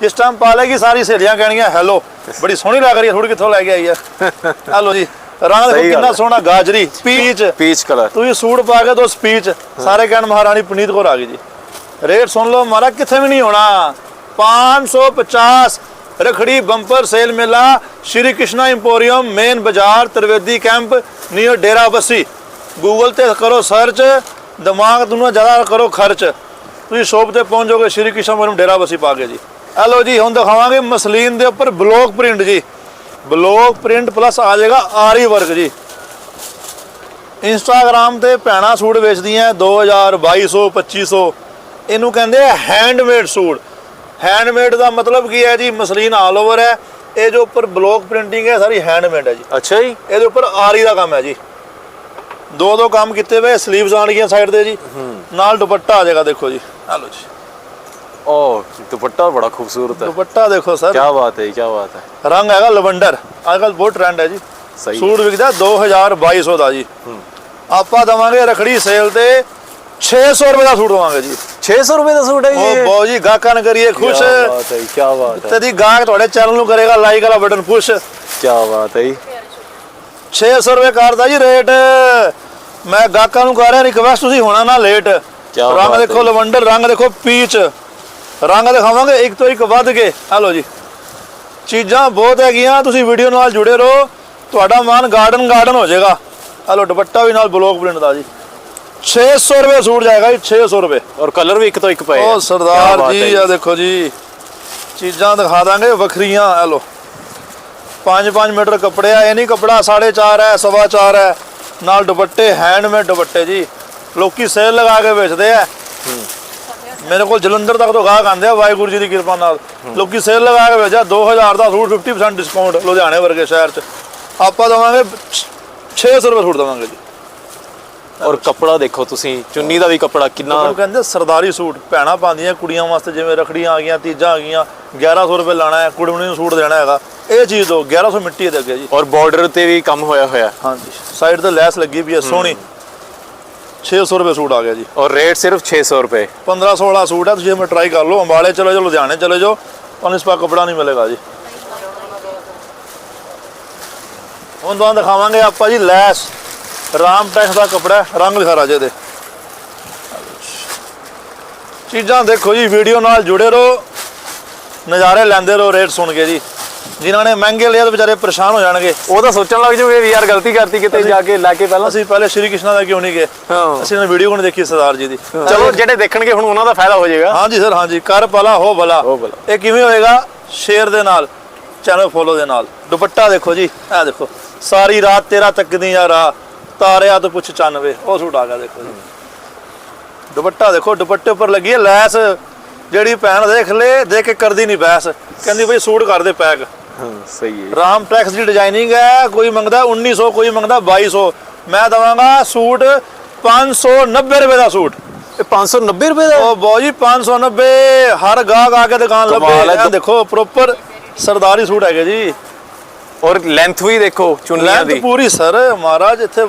ਜਿਸ ਟਾਈਮ ਪਾ ਲੇਗੀ ਸਾਰੀ ਸਹੇਲੀਆਂ ਕਹਿਣਗੀਆਂ ਹੈਲੋ ਬੜੀ ਸੋਹਣੀ ਲੱਗ ਰਹੀ ਹੈ ਥੋੜੀ ਕਿੱਥੋਂ ਲੈ ਕੇ ਆਈ ਹੈ? ਹਲੋ ਜੀ ਰੰਗ ਦੇਖੋ ਸਹੀ ਗੱਲ ਕਿੰਨਾ ਹੈ। ਸੋਹਣਾ ਗਾਜਰੀ ਪੀਚ ਪੀਚ ਕਲਰ ਤੁਸੀਂ ਸੂਟ ਪਾ ਕੇ ਦੋ ਸਪੀਚ ਸਾਰੇ ਕਹਿਣ ਮਹਾਰਾਣੀ ਪੁਨੀਤ ਕੌਰ ਆ ਗਈ ਜੀ। ਰੇਟ ਸੁਣ ਲਓ ਮਾਰਾ ਕਿੱਥੇ ਵੀ ਨਹੀਂ ਹੋਣਾ। 550 ਰਖੜੀ ਬੰਪਰ ਸੇਲ ਮੇਲਾ, ਸ਼੍ਰੀ ਕ੍ਰਿਸ਼ਨਾ ਇੰਪੋਰੀਅਮ, ਮੇਨ ਬਾਜ਼ਾਰ, Trivedi camp near Dera Bassi. Google ਤੇ ਕਰੋ ਸਰਚ ਦਿਮਾਗ ਤੁਹਾਨੂੰ ਜ਼ਿਆਦਾ ਕਰੋ ਖਰਚ। ਤੁਸੀਂ ਸ਼ੋਪ ਤੇ ਪਹੁੰਚੋਗੇ ਸ਼੍ਰੀ ਕ੍ਰਿਸ਼ਨ ਇੰਪੋਰੀਅਮ ਡੇਰਾ ਬੱਸੀ ਪਾ ਕੇ ਜੀ। ਇਹ ਲਓ ਜੀ, ਹੁਣ ਦਿਖਾਵਾਂਗੇ ਮਸਲੀਨ ਦੇ ਉੱਪਰ ਬਲੌਕ ਪ੍ਰਿੰਟ ਜੀ। ਬਲੌਕ ਪ੍ਰਿੰਟ ਪਲੱਸ ਆ ਜਾਏਗਾ ਆਰੀ ਵਰਕ ਜੀ। ਇੰਸਟਾਗ੍ਰਾਮ ਤੇ ਭੈਣਾਂ ਸੂਟ ਵੇਚਦੀਆਂ 2000 2200 2500 ਇਹਨੂੰ ਕਹਿੰਦੇ ਆ ਹੈਂਡਮੇਡ ਸੂਟ। ਹੈਂਡਮੇਡ ਦਾ ਮਤਲਬ ਕੀ ਹੈ ਜੀ? ਮਸਲੀਨ ਆਲ ਓਵਰ ਹੈ। ਇਹ ਜੋ ਉੱਪਰ ਬਲੌਕ ਪ੍ਰਿੰਟਿੰਗ ਹੈ ਸਾਰੀ ਹੈਂਡਮੇਡ ਹੈ ਜੀ। ਅੱਛਾ ਜੀ। ਇਹਦੇ ਉੱਪਰ ਆਰੀ ਦਾ ਕੰਮ ਹੈ ਜੀ। ਦੋ ਦੋ ਕੰਮ ਕੀਤੇ ਹੋਏ ਸਲੀਵਸ ਆਣਗੀਆਂ ਸਾਈਡ ਤੇ ਜੀ। ਨਾਲ ਦੁਪੱਟਾ ਆ ਜਾਏਗਾ ਦੇਖੋ ਜੀ। ਆ ਲਓ ਜੀ। ਓ ਦੁਪੱਟਾ ਬੜਾ ਖੂਬਸੂਰਤ ਹੈ। ਦੁਪੱਟਾ ਦੇਖੋ ਸਰ। ਕੀ ਬਾਤ ਹੈ ਕੀ ਬਾਤ ਹੈ। ਰੰਗ ਹੈਗਾ ਲਵੰਡਰ। ਅੱਜ ਕੱਲ ਬਹੁਤ ਟ੍ਰੈਂਡ ਹੈ ਜੀ। ਸਹੀ ਸੂਟ ਵਿਕਦਾ 2200 ਦਾ ਜੀ। ਆਪਾਂ ਦਵਾਂਗੇ ਰਖੜੀ ਸੇਲ ਤੇ 600 ਰੁਪਏ ਦਾ ਸੂਟ ਦਵਾਂਗੇ ਜੀ। 600 ਰੁਪਏ ਦਾ ਸੂਟ ਹੈ ਉਹ ਇਹ। ਬਹੁਤ ਜੀ ਗਾਹਕਾਂ ਨੂੰ ਕਰੀਏ ਖੁਸ਼। ਕੀ ਬਾਤ ਹੈ ਕੀ ਬਾਤ ਹੈ। ਤੇ ਦੀ ਗਾਹਕ ਤੁਹਾਡੇ ਚੈਨਲ ਨੂੰ ਕਰੇਗਾ ਲਾਈਕ ਵਾਲਾ ਬਟਨ ਪੁਸ਼। ਕੀ ਬਾਤ ਹੈ ਜੀ। 600 ਰੁਪਏ ਕਰਦਾ ਜੀ ਰੇਟ। ਮੈਂ ਗਾਹਕਾਂ ਨੂੰ ਕਰ ਰਿਹਾ ਰਿਕਵੈਸਟ ਤੁਸੀਂ ਹੋਣਾ ਨਾ ਲੇਟ ਰੰਗ ਦੇਖੋ ਲਵੰਡਰ ਰੰਗ ਦੇਖੋ ਪੀਚ ਰੰਗ ਦਿਖਾਵਾਂਗੇ ਇੱਕ ਤੋਂ ਇੱਕ ਵੱਧ ਕੇ। ਆ ਲਓ ਜੀ। ਚੀਜ਼ਾਂ ਬਹੁਤ ਹੈਗੀਆਂ ਤੁਸੀਂ ਵੀਡੀਓ ਨਾਲ ਜੁੜੇ ਰਹੋ। ਤੁਹਾਡਾ ਮਨ ਗਾਰਡਨ ਗਾਰਡਨ ਹੋ ਜਾਏਗਾ। ਆ ਲਓ ਦੁਪੱਟਾ ਵੀ ਨਾਲ ਬਲੌਕ ਪ੍ਰਿੰਟ ਦਾ ਜੀ। 600 ਰੁਪਏ ਸੂਟ ਜਾਏਗਾ ਜੀ 600 ਰੁਪਏ। ਔਰ ਕਲਰ ਵੀ ਇੱਕ ਤੋਂ ਇੱਕ ਪਏ ਉਹ। ਸਰਦਾਰ ਕਿਆ ਬਾਤ ਹੈ ਜੀ। ਆ ਦੇਖੋ ਜੀ ਚੀਜ਼ਾਂ ਦਿਖਾ ਦਾਂਗੇ ਵੱਖਰੀਆਂ ਆ ਲੋ 5-5 ਮੀਟਰ ਕੱਪੜੇ ਆ ਇਹ ਨਹੀਂ ਕੱਪੜਾ 4.5 ਹੈ ਸਵਾ ਚਾਰ ਹੈ ਨਾਲ ਦੁਪੱਟੇ ਹੈਂਡਮੇਡ ਦੁਪੱਟੇ ਜੀ। ਲੋਕੀ ਸੇਲ ਲਗਾ ਕੇ ਵੇਚਦੇ ਆ। ਮੇਰੇ ਕੋਲ ਜਲੰਧਰ ਤੱਕ ਤੋਂ ਗਾਹਕ ਆਉਂਦੇ ਆ ਵਾਹਿਗੁਰੂ ਜੀ ਦੀ ਕਿਰਪਾ ਨਾਲ। ਲੋਕੀ ਸੇਲ ਲਗਾ ਕੇ ਵੇਚਿਆ 2000 ਦਾ ਸੂਟ 50% ਡਿਸਕਾਊਂਟ ਲੁਧਿਆਣੇ ਵਰਗੇ ਸ਼ਹਿਰ 'ਚ। ਆਪਾਂ ਦਵਾਂਗੇ 600 ਰੁਪਏ ਸੂਟ ਦਵਾਂਗੇ ਜੀ। ਔਰ ਕੱਪੜਾ ਦੇਖੋ ਤੁਸੀਂ ਚੁੰਨੀ ਦਾ ਵੀ ਕੱਪੜਾ ਕਿੰਨਾ ਉਹ ਕਹਿੰਦੇ ਸਰਦਾਰੀ ਸੂਟ ਭੈਣਾਂ ਪਾਉਂਦੀਆਂ ਕੁੜੀਆਂ ਵਾਸਤੇ ਜਿਵੇਂ ਰਖੜੀਆਂ ਆ ਗਈਆਂ ਤੀਜਾਂ ਆ ਗਈਆਂ 1100 ਰੁਪਏ ਲਾਣਾ ਹੈ ਕੁੜੀ ਨੂੰ ਸੂਟ ਦੇਣਾ ਹੈਗਾ। ਇਹ ਚੀਜ਼ ਦੋ 1100 ਮਿੱਟੀ ਦੇ ਅੱਗੇ ਜੀ। ਔਰ ਬਾਰਡਰ ਤੇ ਵੀ ਕੰਮ ਹੋਇਆ ਹੋਇਆ। ਹਾਂਜੀ ਸਾਈਡ ਤੇ ਲੈਸ ਲੱਗੀ ਵੀ ਹੈ ਸੋਹਣੀ। 600 ਰੁਪਏ ਸੂਟ ਆ ਗਿਆ ਜੀ। ਔਰ ਰੇਟ ਸਿਰਫ 600 ਰੁਪਏ। 15 16 ਸੂਟ ਹੈ ਤੁਸੀਂ ਮੈਂ ਟਰਾਈ ਕਰ ਲਓ ਅੰਬਾਲੇ ਚਲੇ ਜਾਓ ਲੁਧਿਆਣੇ ਚਲੇ ਜਾਓ ਤੁਹਾਨੂੰ ਇਸ ਪਾ ਕੱਪੜਾ ਨਹੀਂ ਮਿਲੇਗਾ ਜੀ। ਹੁਣ ਤੁਹਾਨੂੰ ਦਿਖਾਵਾਂਗੇ ਆਪਾਂ ਜੀ ਲੈਸ। ਰਾਮ ਟੈਕਸ ਦਾ ਕੱਪੜਾ ਰੰਗ ਦਿਖਾ ਰਾਜੇ ਦੇ। ਚੀਜ਼ਾਂ ਦੇਖੋ ਜੀ ਵੀਡੀਓ ਨਾਲ ਜੁੜੇ ਰਹੋ ਨਜ਼ਾਰੇ ਲੈਂਦੇ ਰਹੋ ਰੇਟ ਸੁਣ ਕੇ ਜੀ। ਜਿਨ੍ਹਾਂ ਨੇ ਮਹਿੰਗੇ ਲਿਆ ਤਾਂ ਵਿਚਾਰੇ ਪਰੇਸ਼ਾਨ ਹੋ ਜਾਣਗੇ। ਉਹ ਤਾਂ ਸੋਚਣ ਲੱਗ ਜੂਗੇ ਵੀ ਯਾਰ ਗਲਤੀ ਕਰਤੀ ਕਿਤੇ ਜਾ ਕੇ ਲੈ ਕੇ ਪਹਿਲਾਂ। ਅਸੀਂ ਪਹਿਲੇ ਸ਼੍ਰੀ ਕ੍ਰਿਸ਼ਨਾ ਦਾ ਕਿਉਂ ਨਹੀਂ ਗਏ? ਅਸੀਂ ਨੇ ਵੀਡੀਓ ਕੋਣ ਦੇਖੀ ਸਰਦਾਰ ਜੀ ਦੀ? ਚਲੋ ਜਿਹੜੇ ਦੇਖਣਗੇ ਹੁਣ ਉਹਨਾਂ ਦਾ ਫਾਇਦਾ ਹੋ ਜਾਏਗਾ। ਹਾਂਜੀ ਸਰ ਹਾਂਜੀ। ਕਰ ਭਲਾ ਹੋ ਭਲਾ। ਇਹ ਕਿਵੇਂ ਹੋਏਗਾ? ਸ਼ੇਅਰ ਦੇ ਨਾਲ ਚੈਨਲ ਫੋਲੋ ਦੇ ਨਾਲ। ਦੁਪੱਟਾ ਦੇਖੋ ਜੀ ਇਹ ਦੇਖੋ। ਸਾਰੀ ਰਾਤ ਤੇਰਾ ਤੱਕਦੀ ਆ ਰਾ ਤਾਰਿਆ ਤੋਂ ਪੁੱਛ 94 ਉਹ ਸੂਟ ਆ ਗਿਆ ਦੇਖੋ ਜੀ। ਦੁਪੱਟਾ ਦੇਖੋ ਦੁਪੱਟੇ ਉੱਪਰ ਲੱਗੀ ਹੈ ਲੈਸ ਜਿਹੜੀ ਭੈਣ ਦੇਖ ਲੈ ਦੇਖ ਕੇ ਕਰਦੀ ਨਹੀਂ ਬੈਸ। ਕਹਿੰਦੀ ਬਈ ਸੂਟ ਕਰ ਦੇ ਪੈਕ। ਹਾਂ ਸਹੀ ਹੈ ਰਾਮ ਟੈਕਸ ਦੀ ਡਿਜ਼ਾਈਨਿੰਗ ਹੈ ਕੋਈ ਮੰਗਦਾ 1900 ਕੋਈ ਮੰਗਦਾ 2200 ਮੈਂ ਦਵਾਂਗਾ ਸੂਟ 590 ਰੁਪਏ ਦਾ ਸੂਟ। ਇਹ 590 ਰੁਪਏ ਦਾ? ਉਹ ਬਹੁਤ ਜੀ 590 ਹਰ ਗਾਹਕ ਆ ਕੇ ਦੁਕਾਨ ਲੱਭੇ। ਦੇਖੋ ਪ੍ਰੋਪਰ ਸਰਦਾਰੀ ਸੂਟ ਹੈਗੇ ਜੀ। ਔਰ ਲੈਂਥ ਵੀ ਦੇਖੋ ਚੁੰਨੀਆਂ ਲੈਂਥ ਦੀ। ਪੂਰੀ ਸਰ ਮਹਾਰਾਜ ਇੱਥੇ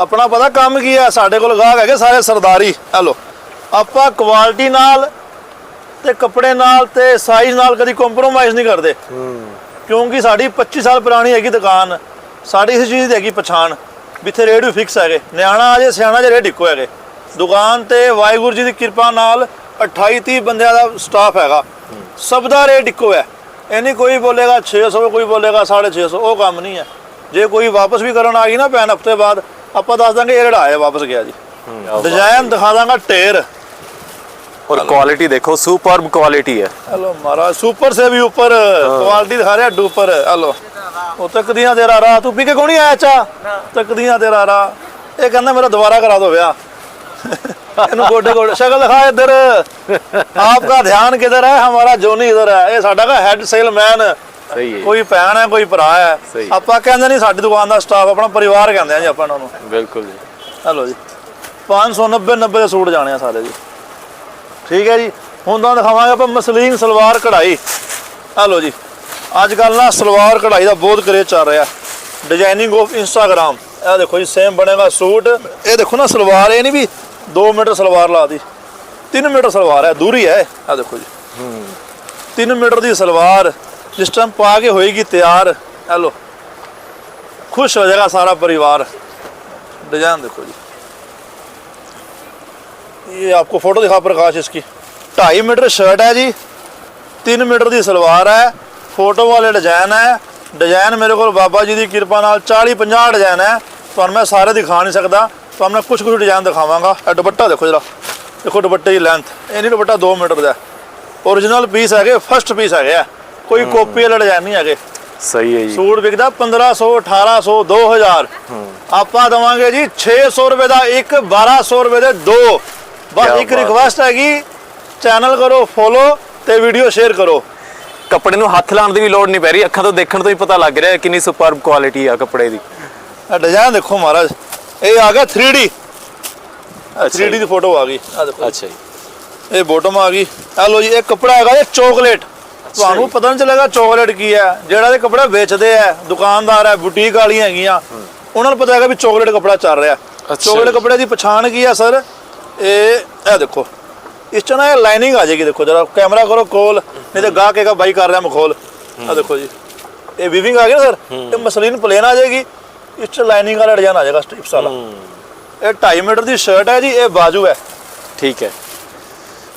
ਆਪਣਾ ਪਤਾ ਕੰਮ ਕੀ ਹੈ ਸਾਡੇ ਕੋਲ ਗਾਹਕ ਹੈਗੇ ਸਾਰੇ ਸਰਦਾਰੀ। ਹਲੋ। ਆਪਾਂ ਕੁਆਲਿਟੀ ਨਾਲ ਤੇ ਕੱਪੜੇ ਨਾਲ ਤੇ ਸਾਈਜ਼ ਨਾਲ ਕਦੀ ਕੰਪਰੋਮਾਈਜ਼ ਨਹੀਂ ਕਰਦੇ। ਕਿਉਂਕਿ ਸਾਡੀ 25 ਸਾਲ ਪੁਰਾਣੀ ਹੈਗੀ ਦੁਕਾਨ। ਸਾਡੀ ਇਸ ਚੀਜ਼ ਦੀ ਹੈਗੀ ਪਛਾਣ। ਵੀ ਇੱਥੇ ਰੇਟ ਵੀ ਫਿਕਸ ਹੈਗੇ। ਨਿਆਣਾ ਅਜੇ ਸਿਆਣਾ ਜੇ ਰੇਟ ਇੱਕੋ ਹੈਗੇ। ਦੁਕਾਨ ਤੇ ਵਾਹਿਗੁਰੂ ਜੀ ਦੀ ਕਿਰਪਾ ਨਾਲ 28 30 ਬੰਦਿਆਂ ਦਾ ਸਟਾਫ ਹੈਗਾ। ਸਭ ਦਾ ਰੇਟ ਇੱਕੋ ਹੈ। ਇਹ ਕੋਈ ਬੋਲੇਗਾ 600 ਕੋਈ ਬੋਲੇਗਾ 650 ਉਹ ਕੰਮ ਨਹੀਂ ਹੈ। ਜੇ ਕੋਈ ਵਾਪਸ ਵੀ ਕਰਨ ਆ ਗਈ ਨਾ ਪੈਨ ਹਫ਼ਤੇ ਬਾਅਦ ਆਪਾਂ ਦੱਸ ਦਾਂਗੇ ਇਹ ਜਿਹੜਾ ਆਇਆ ਵਾਪਸ ਗਿਆ ਜੀ। ਡਿਜ਼ਾਈਨ ਦਿਖਾ ਦਾਂਗਾ ਟੇਰ ਔਰ ਕੁਆਲਿਟੀ ਦੇਖੋ ਸੁਪਰਬ ਕੁਆਲਿਟੀ ਹੈ। ਹਲੋ ਮਹਾਰਾਜ ਸੁਪਰ ਸੇ ਵੀ ਉੱਪਰ ਕੁਆਲਿਟੀ ਦਿਖਾ ਰਿਹਾ ਡੂਪਰ ਹਲੋ। ਉਹ ਤੱਕਦੀਆਂ ਤੇਰਾ ਰਾਹ ਤੂੰ ਕੇ ਕੋਣੀ ਆਇਆ ਚਾ ਤੱਕਦੀਆਂ ਤੇਰਾ ਰਾਹ। ਇਹ ਕਹਿੰਦਾ ਮੇਰਾ ਦੁਬਾਰਾ ਕਰਾ ਦੋ ਵਿਆਹ। ਇਹਨੂੰ ਗੋਡੇ ਗੋਡੇ ਸ਼ਕਲ ਦਿਖਾ ਇੱਧਰ। ਆਪਕਾ ਧਿਆਨ ਕਿਧਰ ਹੈ? ਹਮਾਰਾ ਜੋਨੀ ਇਧਰ ਹੈ। ਇਹ ਸਾਡਾ ਕਾ ਹੈਡ ਸੇਲਮੈਨ ਸਹੀ ਹੈ। ਕੋਈ ਭੈਣ ਹੈ ਕੋਈ ਭਰਾ ਹੈ। ਆਪਾਂ ਕਹਿੰਦੇ ਨਹੀਂ ਸਾਡੀ ਦੁਕਾਨ ਦਾ ਸਟਾਫ ਆਪਣਾ ਪਰਿਵਾਰ ਕਹਿੰਦੇ ਆ ਜੀ ਆਪਾਂ ਉਹਨਾਂ ਨੂੰ। ਬਿਲਕੁਲ ਜੀ। ਹੈਲੋ ਜੀ। 590 90 ਦੇ ਸੂਟ ਜਾਣੇ ਆ ਸਾਰੇ ਜੀ। ਠੀਕ ਹੈ ਜੀ। ਹੁਣ ਤੁਹਾਨੂੰ ਦਿਖਾਵਾਂਗੇ ਆਪਾਂ ਮਸਲੀਨ ਸਲਵਾਰ ਕਢਾਈ। ਹੈਲੋ ਜੀ। ਅੱਜ ਕੱਲ ਨਾ ਸਲਵਾਰ ਕਢਾਈ ਦਾ ਬਹੁਤ ਕਰੇਜ ਚੱਲ ਰਿਹਾ। ਡਿਜ਼ਾਈਨਿੰਗ ਆਫ ਇੰਸਟਾਗ੍ਰam ਇਹ ਦੇਖੋ ਜੀ ਸੇਮ ਬਣੇਗਾ ਸੂਟ। ਇਹ ਦੇਖੋ ਨਾ ਸਲਵਾਰ ਇਹ ਨਹੀਂ ਵੀ 2 ਮੀਟਰ ਸਲਵਾਰ ਲਾ ਦੀ 3 ਮੀਟਰ ਸਲਵਾਰ ਹੈ ਦੂਰੀ ਹੈ ਇਹ ਦੇਖੋ ਜੀ 3 ਮੀਟਰ ਦੀ ਸਲਵਾਰ ਜਿਸ ਟਾਈਮ ਪਾ ਕੇ ਹੋਏਗੀ ਤਿਆਰ ਹੈਲੋ ਖੁਸ਼ ਹੋ ਜਾਏਗਾ ਸਾਰਾ परिवार डिजाइन देखो जी ये आपको फोटो दिखा प्रकाश इसकी ढाई मीटर शर्ट है जी तीन मीटर ਦੀ ਸਲਵਾਰ ਹੈ ਫੋਟੋ ਵਾਲੇ ਡਿਜ਼ਾਈਨ ਹੈ ਡਿਜ਼ਾਈਨ ਮੇਰੇ ਕੋਲ ਬਾਬਾ ਜੀ ਦੀ ਕਿਰਪਾ ਨਾਲ 40 50 ਡਿਜ਼ਾਈਨ ਹੈ ਤੁਹਾਨੂੰ ਮੈਂ ਸਾਰੇ ਦਿਖਾ ਨਹੀਂ ਮੈਂ ਕੁਝ ਕੁਝ ਡਿਜ਼ਾਈਨ ਦਿਖਾਵਾਂਗਾ। ਇਹ ਦੁਪੱਟਾ ਦੇਖੋ ਜਰਾ। ਦੇਖੋ ਦੁਪੱਟੇ ਦੀ ਲੈਂਥ ਇਹ ਨਹੀਂ ਦੁਪੱਟਾ 2 ਮੀਟਰ ਦਾ। origignal ਪੀਸ ਹੈਗੇ ਫਸਟ ਪੀਸ ਹੈਗੇ ਆ। ਕੋਈ ਕਾਪੀ ਵਾਲੇ ਡਿਜ਼ਾਈਨ ਨਹੀਂ ਹੈਗੇ। ਸਹੀ ਹੈ ਜੀ। ਸੂਟ ਵਿਕਦਾ 1500 1800 2000 ਆਪਾਂ ਦਵਾਂਗੇ ਜੀ 600 ਰੁਪਏ ਦਾ ਇੱਕ 1200 ਰੁਪਏ ਦੇ ਦੋ। ਬਸ ਇੱਕ। ਰਿਕਵੈਸਟ ਹੈਗੀ ਚੈਨਲ ਕਰੋ ਫੋਲੋ ਤੇ ਵੀਡੀਓ ਸ਼ੇਅਰ ਕਰੋ। ਕੱਪੜੇ ਨੂੰ ਹੱਥ ਲਾਉਣ ਦੀ ਵੀ ਲੋੜ ਨਹੀਂ ਪੈ ਰਹੀ। ਅੱਖਾਂ ਤੋਂ ਦੇਖਣ ਤੋਂ ਹੀ ਪਤਾ ਲੱਗ ਰਿਹਾ ਕਿੰਨੀ ਸੁਪਰਬ ਕੁਆਲਿਟੀ ਆ ਕੱਪੜੇ ਦੀ। ਡਿਜ਼ਾਈਨ ਦੇਖੋ ਮਹਾਰਾਜ। ਇਹ ਆ ਗਿਆ 3D ਅੱਛਾ 3D ਦੀ ਫੋਟੋ ਆ ਗਈ। ਆ ਦੇਖੋ ਅੱਛਾ ਜੀ। ਇਹ ਬੋਟਮ ਆ ਗਈ। ਆ ਲੋ ਜੀ ਇਹ ਕੱਪੜਾ ਹੈਗਾ ਇਹ ਚਾਕਲੇਟ ਤੁਹਾਨੂੰ ਪਤਾ ਨਹੀਂ ਚੱਲੇਗਾ ਚਾਕਲੇਟ ਕੀ ਹੈ। ਜਿਹੜਾ ਇਹ ਕੱਪੜਾ ਵੇਚਦੇ ਆ ਦੁਕਾਨਦਾਰ ਹੈ ਬੁਟੀਕ ਵਾਲੀਆਂ ਹੈਗੀਆਂ ਉਹਨਾਂ ਨੂੰ ਪਤਾ ਹੈਗਾ ਵੀ ਚਾਕਲੇਟ ਕੱਪੜਾ ਚੱਲ ਰਿਹਾ। ਚਾਕਲੇਟ। ਕੱਪੜੇ ਦੀ ਪਛਾਣ ਕੀ ਹੈ ਸਰ ਇਹ ਇਹ ਦੇਖੋ। ਇਸ ਨਾ ਇਹ ਲਾਈਨਿੰਗ ਆ ਜਾਏਗੀ ਦੇਖੋ ਜਰਾ ਕੈਮਰਾ ਕਰੋ ਕੋਲ ਨਹੀਂ ਤੇ ਗਾਹ ਕੇਗਾ ਬਾਈ ਕਰ ਰਿਹਾ ਮਖੋਲ ਆ ਦੇਖੋ ਜੀ। ਇਹ ਵੀਵਿੰਗ ਆ ਗਿਆ ਸਰ ਇਹ ਮਸਲੀਨ ਪਲੇਨ ਆ ਜਾਏਗੀ। ਇਸ ਚ ਲਾਈਨਿੰਗ ਵਾਲਾ ਡਿਜ਼ਾਈਨ ਆ ਜਾਏਗਾ ਸਟ੍ਰਿਪਸ ਵਾਲਾ ਇਹ 2.5 ਮੀਟਰ ਦੀ ਸ਼ਰਟ ਹੈ ਜੀ ਇਹ ਬਾਜੂ ਹੈ। ਠੀਕ ਹੈ।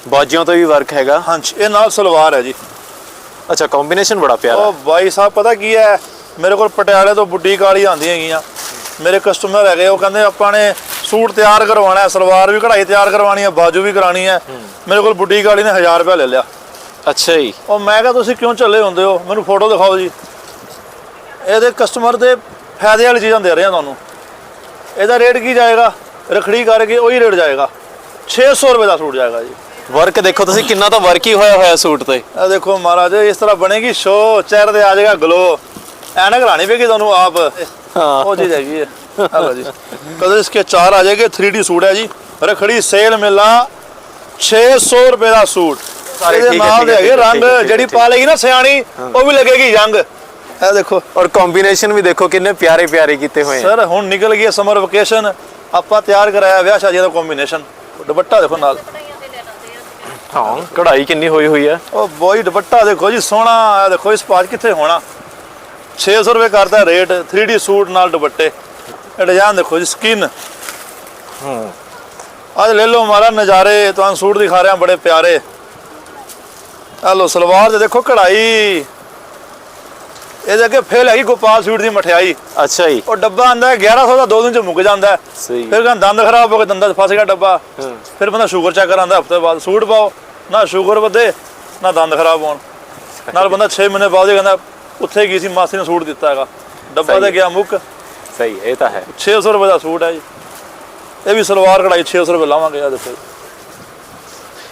ਬਾਜੀਆਂ ਤੋਂ ਵੀ ਵਰਕ ਹੈਗਾ। ਹਾਂਜੀ ਇਹ ਨਾਲ ਸਲਵਾਰ ਹੈ ਜੀ। ਅੱਛਾ ਕੰਬੀਨੇਸ਼ਨ ਬੜਾ ਪਿਆਰਾ ਉਹ ਬਾਈ ਸਾਹਿਬ ਪਤਾ ਕੀ ਹੈ ਮੇਰੇ ਕੋਲ ਪਟਿਆਲੇ ਤੋਂ ਬੁਟੀਕ ਵਾਲੀ ਆਉਂਦੀਆਂ ਹੈਗੀਆਂ। ਮੇਰੇ ਕਸਟਮਰ ਹੈਗੇ ਉਹ ਕਹਿੰਦੇ ਆਪਾਂ ਨੇ ਸੂਟ ਤਿਆਰ ਕਰਵਾਉਣਾ ਹੈ ਸਲਵਾਰ ਵੀ ਕਢਾਈ ਤਿਆਰ ਕਰਵਾਉਣੀ ਹੈ ਬਾਜੂ ਵੀ ਕਰਾਣੀ ਹੈ। ਮੇਰੇ ਕੋਲ ਬੁਟੀਕ ਵਾਲੀ ਨੇ 1000 ਰੁਪਏ ਲੈ ਲਿਆ। ਅੱਛਾ ਜੀ। ਉਹ ਮੈਂ ਕਿਹਾ ਤੁਸੀਂ ਕਿਉਂ ਚੱਲੇ ਹੁੰਦੇ ਹੋ? ਮੈਨੂੰ ਫੋਟੋ ਦਿਖਾਓ ਜੀ। ਇਹਦੇ ਕਸਟਮਰ ਦੇ ਫਾਇਦੇ ਵਾਲੀ ਚੀਜ਼ਾਂ ਦੇ ਰਹੇ ਹਾਂ ਤੁਹਾਨੂੰ। ਇਹਦਾ ਰੇਟ ਕੀ ਜਾਏਗਾ? ਰਖੜੀ ਕਰਕੇ ਉਹੀ ਰੇਟ ਜਾਏਗਾ। 600 ਰੁਪਏ ਦਾ ਸੂਟ ਜਾਏਗਾ ਜੀ। ਵਰਕ ਦੇਖੋ ਤੁਸੀਂ ਕਿੰਨਾ ਤਾਂ ਵਰਕ ਹੀ ਹੋਇਆ ਹੋਇਆ ਸੂਟ ਤੇ। ਇਹ ਦੇਖੋ ਮਹਾਰਾਜ ਇਸ ਤਰ੍ਹਾਂ ਬਣੇਗੀ ਸ਼ੋ ਚਿਹਰੇ ਤੇ ਆ ਜਾਏਗਾ ਗਲੋ ਐਨਕ ਲਾਣੀ ਪਏਗੀ ਤੁਹਾਨੂੰ ਆਪ। ਹਾਂ। ਉਹ ਚੀਜ਼ ਹੈਗੀ ਹੈ ਹਲੋ ਜੀ। ਕਦੋਂ ਇਸਕੇ ਚਾਰ ਆ ਜਾਏਗੇ? 3D ਸੂਟ ਹੈ ਜੀ। ਰਖੜੀ ਸੇਲ ਮੇਲਾ 600 ਰੁਪਏ ਦਾ ਸੂਟ। ਸਾਰੇ ਠੀਕ ਹੈ, ਨਾਲ ਦੇ ਹੈਗੇ ਰੰਗ ਜਿਹੜੀ ਪਾ ਲੇਗੀ ਨਾ ਸਿਆਣੀ ਉਹ ਵੀ ਲੱਗੇਗੀ ਯੰਗ। ਇਹ ਦੇਖੋ। ਔਰ ਕੰਬੀਨੇਸ਼ਨ ਵੀ ਦੇਖੋ ਕਿੰਨੇ ਪਿਆਰੇ ਪਿਆਰੇ ਕੀਤੇ ਹੋਏ ਆ। ਸਰ ਹੁਣ ਨਿਕਲ ਗਈ ਸਮਰ ਵਕੇਸ਼ਨ ਆਪਾਂ ਤਿਆਰ ਕਰਾਇਆ ਵਿਆਹ ਸ਼ਾਦੀ ਦਾ ਕੰਬੀਨੇਸ਼ਨ ਦੁਪੱਟਾ ਦੇਖੋ ਨਾਲ। ਹਾਂ ਕਢਾਈ ਕਿੰਨੀ ਹੋਈ ਹੋਈ ਹੈ। ਉਹ ਬੋਈ ਦੁਪੱਟਾ ਦੇਖੋ ਜੀ ਸੋਹਣਾ। ਇਹ ਦੇਖੋ ਇਸ ਪਾਜ ਕਿੱਥੇ ਹੋਣਾ? 600 ਰੁਪਏ ਕਰਦਾ ਰੇਟ 3D ਸੂਟ ਨਾਲ ਦੁਪੱਟੇ। ਇਹ ਡਿਜ਼ਾਈਨ ਦੇਖੋ ਜੀ ਸਕਿਨ ਹੂੰ। ਅੱਜ ਲੈ ਲਓ ਹਮਾਰਾ ਨਜ਼ਾਰੇ ਤੁਹਾਨੂੰ ਸੂਟ ਦਿਖਾ ਰਿਹਾ ਬੜੇ ਪਿਆਰੇ। ਆ ਲਓ ਸਲਵਾਰ ਤੇ ਦੇਖੋ ਕਢਾਈ। ਇਹਦੇ ਅੱਗੇ ਫੇਲ ਹੈਗੀ ਗੋਪਾਲ ਸੂਟ ਦੀ ਮਠਿਆਈ। ਅੱਛਾ ਜੀ। ਉਹ ਡੱਬਾ ਆਂਦਾ 1100 ਦਾ ਦੋ ਦਿਨ ਚ ਮੁੱਕ ਜਾਂਦਾ। ਸਹੀ। ਫਿਰ ਕਹਿੰਦਾ ਦੰਦ ਖਰਾਬ ਹੋ ਗਏ ਦੰਦਾਂ 'ਚ ਫਸ ਗਿਆ ਡੱਬਾ। ਫਿਰ ਬੰਦਾ ਸ਼ੂਗਰ ਚੈੱਕ ਕਰਾਂਦਾ ਹਫ਼ਤੇ ਬਾਅਦ ਸੂਟ ਪਾਓ ਨਾ ਸ਼ੂਗਰ ਵਧੇ ਨਾ ਦੰਦ ਖਰਾਬ ਹੋਣ। ਨਾਲ ਬੰਦਾ 6 ਮਹੀਨੇ ਬਾਅਦ ਹੀ ਕਹਿੰਦਾ ਉੱਥੇ ਗਈ ਸੀ ਮਾਸੀ ਨੇ ਸੂਟ ਦਿੱਤਾ ਹੈਗਾ। ਡੱਬਾ ਤੇ। ਗਿਆ ਮੁੱਕ। ਸਹੀ ਇਹ ਤਾਂ ਹੈ। 600 ਰੁਪਏ ਦਾ ਸੂਟ ਹੈ ਜੀ। ਇਹ ਵੀ ਸਲਵਾਰ ਕਢਾਈ 600 ਰੁਪਏ ਲਾਵਾਂਗੇ ਆ ਦੇਖੋ।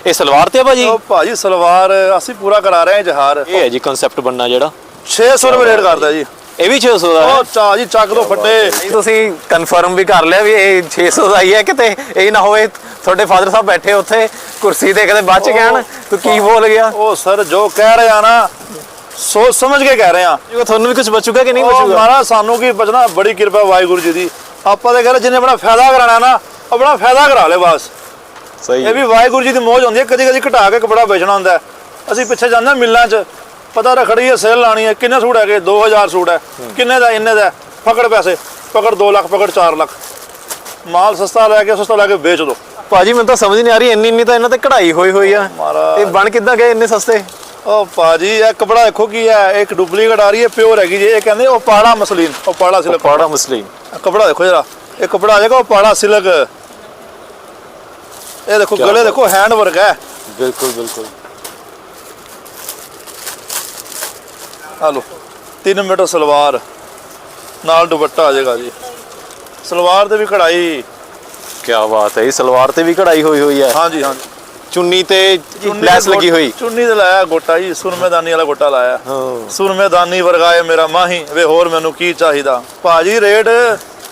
ਇਹ ਸਲਵਾਰ ਤੇ ਆ ਭਾਜੀ? ਉਹ ਭਾਜੀ ਸਲਵਾਰ ਅਸੀਂ ਪੂਰਾ ਕਰਾ ਰਹੇ ਹਾਂ ਜਹਾਰ। ਇਹ ਹੈ ਜੀ ਕਨਸੈਪਟ ਬਣਨਾ ਜਿਹੜਾ। 600 ਰੁਪਏ ਰੇਟ ਕਰਦਾ ਜੀ। ਇਹ ਵੀ 600 ਦਾ ਹੈ? ਉਹ ਚਾ ਜੀ ਚੱਕ ਦੋ ਫੱਟੇ। ਤੁਸੀਂ ਕਨਫਰਮ ਵੀ ਕਰ ਲਿਆ ਵੀ ਇਹ 600 ਦਾ ਹੀ ਹੈ ਕਿਤੇ। ਇਹ ਨਾ ਹੋਵੇ ਤੁਹਾਡੇ ਫਾਦਰ ਸਾਹਿਬ ਬੈਠੇ ਉੱਥੇ ਕੁਰਸੀ ਤੇ ਕਿਤੇ ਬਚ ਕਹਿਣ ਤੂੰ ਕੀ ਬੋਲ ਗਿਆ? ਉਹ ਸਰ ਜੋ ਕਹਿ ਰਹੇ ਨਾ ਸੋਚ ਸਮਝ ਕੇ ਕਹਿ ਰਹੇ ਆ। ਇਹ ਤੁਹਾਨੂੰ ਵੀ ਕੁਝ ਬਚੂਗਾ ਕਿ ਨਹੀਂ ਬਚੂਗਾ? ਮਹਾਰਾਜ ਸਾਨੂੰ ਕੀ ਬਚਣਾ? ਬੜੀ ਕਿਰਪਾ ਵਾਹਿਗੁਰੂ ਜੀ ਦੀ। ਆਪਾਂ ਦੇ ਘਰ ਜਿਹਨੇ ਆਪਣਾ ਫਾਇਦਾ ਕਰਾਣਾ ਨਾ ਆਪਣਾ ਫਾਇਦਾ ਕਰਾ ਲੇ ਬਸ। ਸਹੀ ਇਹ ਵੀ ਵਾਹਿਗੁਰੂ ਜੀ ਦੀ ਮੋਜ ਹੁੰਦੀ ਹੈ ਕਦੀ ਕਦੀ ਘਟਾ ਕੇ ਕਪੜਾ ਵੇਚਣਾ ਹੁੰਦਾ। ਅਸੀਂ ਪਿੱਛੇ ਜਾਂਦੇ ਮਿੱਲਾਂ 'ਚ। ਪਤਾ ਰਖੜੀ ਹੈ ਸੇਲ ਲਾਣੀ ਹੈ। ਕਿੰਨੇ ਸੂਟ ਹੈਗੇ? 2000 ਸੂਟ ਹੈ। ਕਿੰਨੇ ਦਾ ਇੰਨੇ ਦਾ? ਫਕੜ ਪੈਸੇ। ਪਕੜ 2 ਲੱਖ ਪਕੜ 4 ਲੱਖ। ਮਾਲ ਸਸਤਾ ਲੈ ਕੇ ਸਸਤਾ ਲੈ ਕੇ ਵੇਚ ਦੋ। ਭਾਜੀ ਮੈਨੂੰ ਤਾਂ ਸਮਝ ਨਹੀਂ ਆ ਰਹੀ ਇੰਨੀ ਇੰਨੀ ਤਾਂ ਇਹਨਾਂ ਤੇ ਕਢਾਈ ਹੋਈ ਹੋਈ ਆ। ਇਹ ਬਣ ਕਿੱਦਾਂ ਗਏ ਇੰਨੇ ਸਸਤੇ? ਉਹ ਭਾਜੀ ਇਹ ਕਪੜਾ ਦੇਖੋ ਕੀ ਹੈ। ਇਹ ਇੱਕ ਡੁਪਲੀਕੇਟ ਆ ਰਹੀ ਹੈ ਪਿਓਰ ਹੈਗੀ ਜੀ। ਇਹ ਕਹਿੰਦੇ ਉਹ ਪਾੜਾ ਮਸਲੀਨ ਉਹ ਪਾੜਾ ਸਿਲਕ। ਪਾੜਾ ਮੁਸਲਿਮ ਕਪੜਾ ਦੇਖੋ ਜਰਾ। ਇਹ ਕਪੜਾ ਆ ਜਾਏਗਾ ਉਹ ਪਾੜਾ ਸਿਲਕ। ਇਹ ਦੇਖੋ ਗਲੇ। ਦੇਖੋ ਹੈਂਡ ਵਰਕ ਹੈ। ਬਿਲਕੁਲ ਬਿਲਕੁਲ। ਆ ਲੋ 3 ਮੀਟਰ ਸਲਵਾਰ ਨਾਲ ਦੁਪੱਟਾ ਆ ਜਾਏਗਾ ਜੀ। ਸਲਵਾਰ ਤੇ ਵੀ ਕਢਾਈ। ਕੀ ਬਾਤ ਹੈ ਇਹ ਸਲਵਾਰ ਤੇ ਵੀ ਕਢਾਈ ਹੋਈ ਹੋਈ ਹੈ। ਹਾਂਜੀ ਹਾਂਜੀ। ਚੁੰਨੀ ਤੇ ਲੈਸ ਲੱਗੀ ਹੋਈ। ਚੁੰਨੀ ਤੇ ਲਾਇਆ ਗੋਟਾ ਜੀ ਸੁਰਮੇਦਾਨੀ ਵਾਲਾ ਗੋਟਾ ਲਾਇਆ। ਹਾਂ। ਸੁਰਮੇਦਾਨੀ ਵਰਗਾਏ ਮੇਰਾ ਮਾਹੀ ਵੇ ਹੋਰ ਮੈਨੂੰ ਕੀ ਚਾਹੀਦਾ? ਭਾਜੀ ਰੇਟ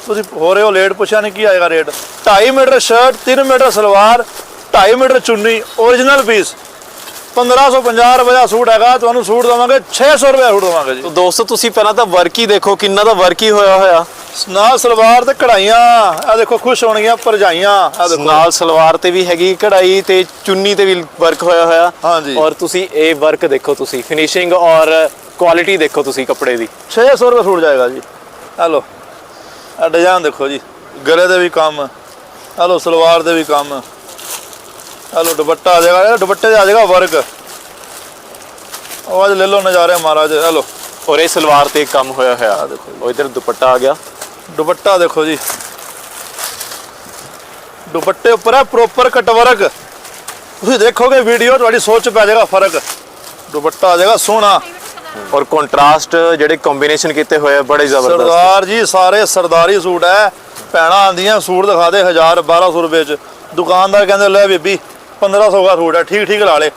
ਤੁਸੀਂ ਹੋ ਰਹੇ ਹੋ ਲੇਟ ਪੁੱਛਿਆ ਨਹੀਂ ਕੀ ਆਏਗਾ rate. 2.5 metre shirt 3 metre salwar 2.5 metre ਚੁੰਨੀ origignal ਪੀਸ 1550 ਰੁਪਏ ਦਾ ਸੂਟ ਹੈਗਾ ਤੁਹਾਨੂੰ ਸੂਟ ਦਵਾਂਗੇ 600 ਰੁਪਏ ਸੂਟ ਦਵਾਂਗੇ ਜੀ। ਤੋ ਦੋਸਤੋ ਤੁਸੀਂ ਪਹਿਲਾਂ ਤਾਂ ਵਰਕ ਹੀ ਦੇਖੋ ਕਿੰਨਾ ਦਾ ਵਰਕ ਹੀ ਹੋਇਆ ਹੋਇਆ। ਨਾਲ ਸਲਵਾਰ ਤੇ ਕਢਾਈਆਂ ਆ ਦੇਖੋ ਖੁਸ਼ ਹੋਣਗੀਆਂ ਭਰਜਾਈਆਂ ਆ ਦੇਖੋ। ਨਾਲ ਸਲਵਾਰ ਤੇ ਵੀ ਹੈਗੀ ਕਢਾਈ ਤੇ ਚੁੰਨੀ ਤੇ ਵੀ ਵਰਕ ਹੋਇਆ ਹੋਇਆ। ਹਾਂਜੀ। ਔਰ ਤੁਸੀਂ ਇਹ ਵਰਕ ਦੇਖੋ ਤੁਸੀਂ ਫਿਨਿਸ਼ਿੰਗ ਔਰ ਕੁਆਲਿਟੀ ਦੇਖੋ ਤੁਸੀਂ ਕੱਪੜੇ ਦੀ। 600 ਰੁਪਏ ਸੂਟ ਜਾਏਗਾ ਜੀ। ਆ ਲੋ ਆ ਡਿਜ਼ਾਈਨ ਦੇਖੋ ਜੀ ਗਲੇ ਦੇ ਵੀ ਕੰਮ ਆ ਲੋ ਸਲਵਾਰ ਦੇ ਵੀ ਕੰਮ। ਆ ਲੋ ਦੁਪੱਟਾ ਆ ਜਾਏਗਾ ਇਹ ਦੁਪੱਟੇ ਤੇ ਆ ਜਾਏਗਾ ਵਰਕ ਉਹ ਅੱਜ ਲੈ ਲੋ ਨਜ਼ਾਰੇ ਮਹਾਰਾਜ ਆ ਲੋ ਔਰ ਇਹ ਸਲਵਾਰ ਤੇ ਕੰਮ ਹੋਇਆ ਹੋਇਆ ਦੇਖੋ ਉਹ ਇਧਰ ਦੁਪੱਟਾ ਆ ਗਿਆ। ਦੁਪੱਟਾ ਦੇਖੋ ਜੀ। ਦੁਪੱਟੇ ਉੱਪਰ ਹੈ ਪ੍ਰੋਪਰ ਕਟ ਵਰਕ ਤੁਸੀਂ ਦੇਖੋਗੇ ਵੀਡੀਓ ਤੁਹਾਡੀ ਸੋਚ 'ਚ ਪੈ ਜਾਏਗਾ ਫ਼ਰਕ। ਦੁਪੱਟਾ ਆ ਜਾਏਗਾ ਸੋਹਣਾ। ਔਰ ਕੰਟਰਾਸਟ ਜਿਹੜੇ ਕੰਬੀਨੇਸ਼ਨ ਕੀਤੇ ਹੋਏ ਆ ਬੜੇ ਜ਼ਬਰਦਸਤ। ਸਰਦਾਰ ਜੀ ਸਾਰੇ ਸਰਦਾਰੀ ਸੂਟ ਹੈ। ਭੈਣਾਂ ਆਂਦੀਆਂ ਸੂਟ ਦਿਖਾ ਦੇ 1000 1200 ਰੁਪਏ ਚ। ਦੁਕਾਨਦਾਰ ਕਹਿੰਦੇ ਲੈ ਬੀਬੀ 1500 ਦਾ ਸੂਟ ਹੈ ਠੀਕ ਠੀਕ ਲਾ ਲੇ।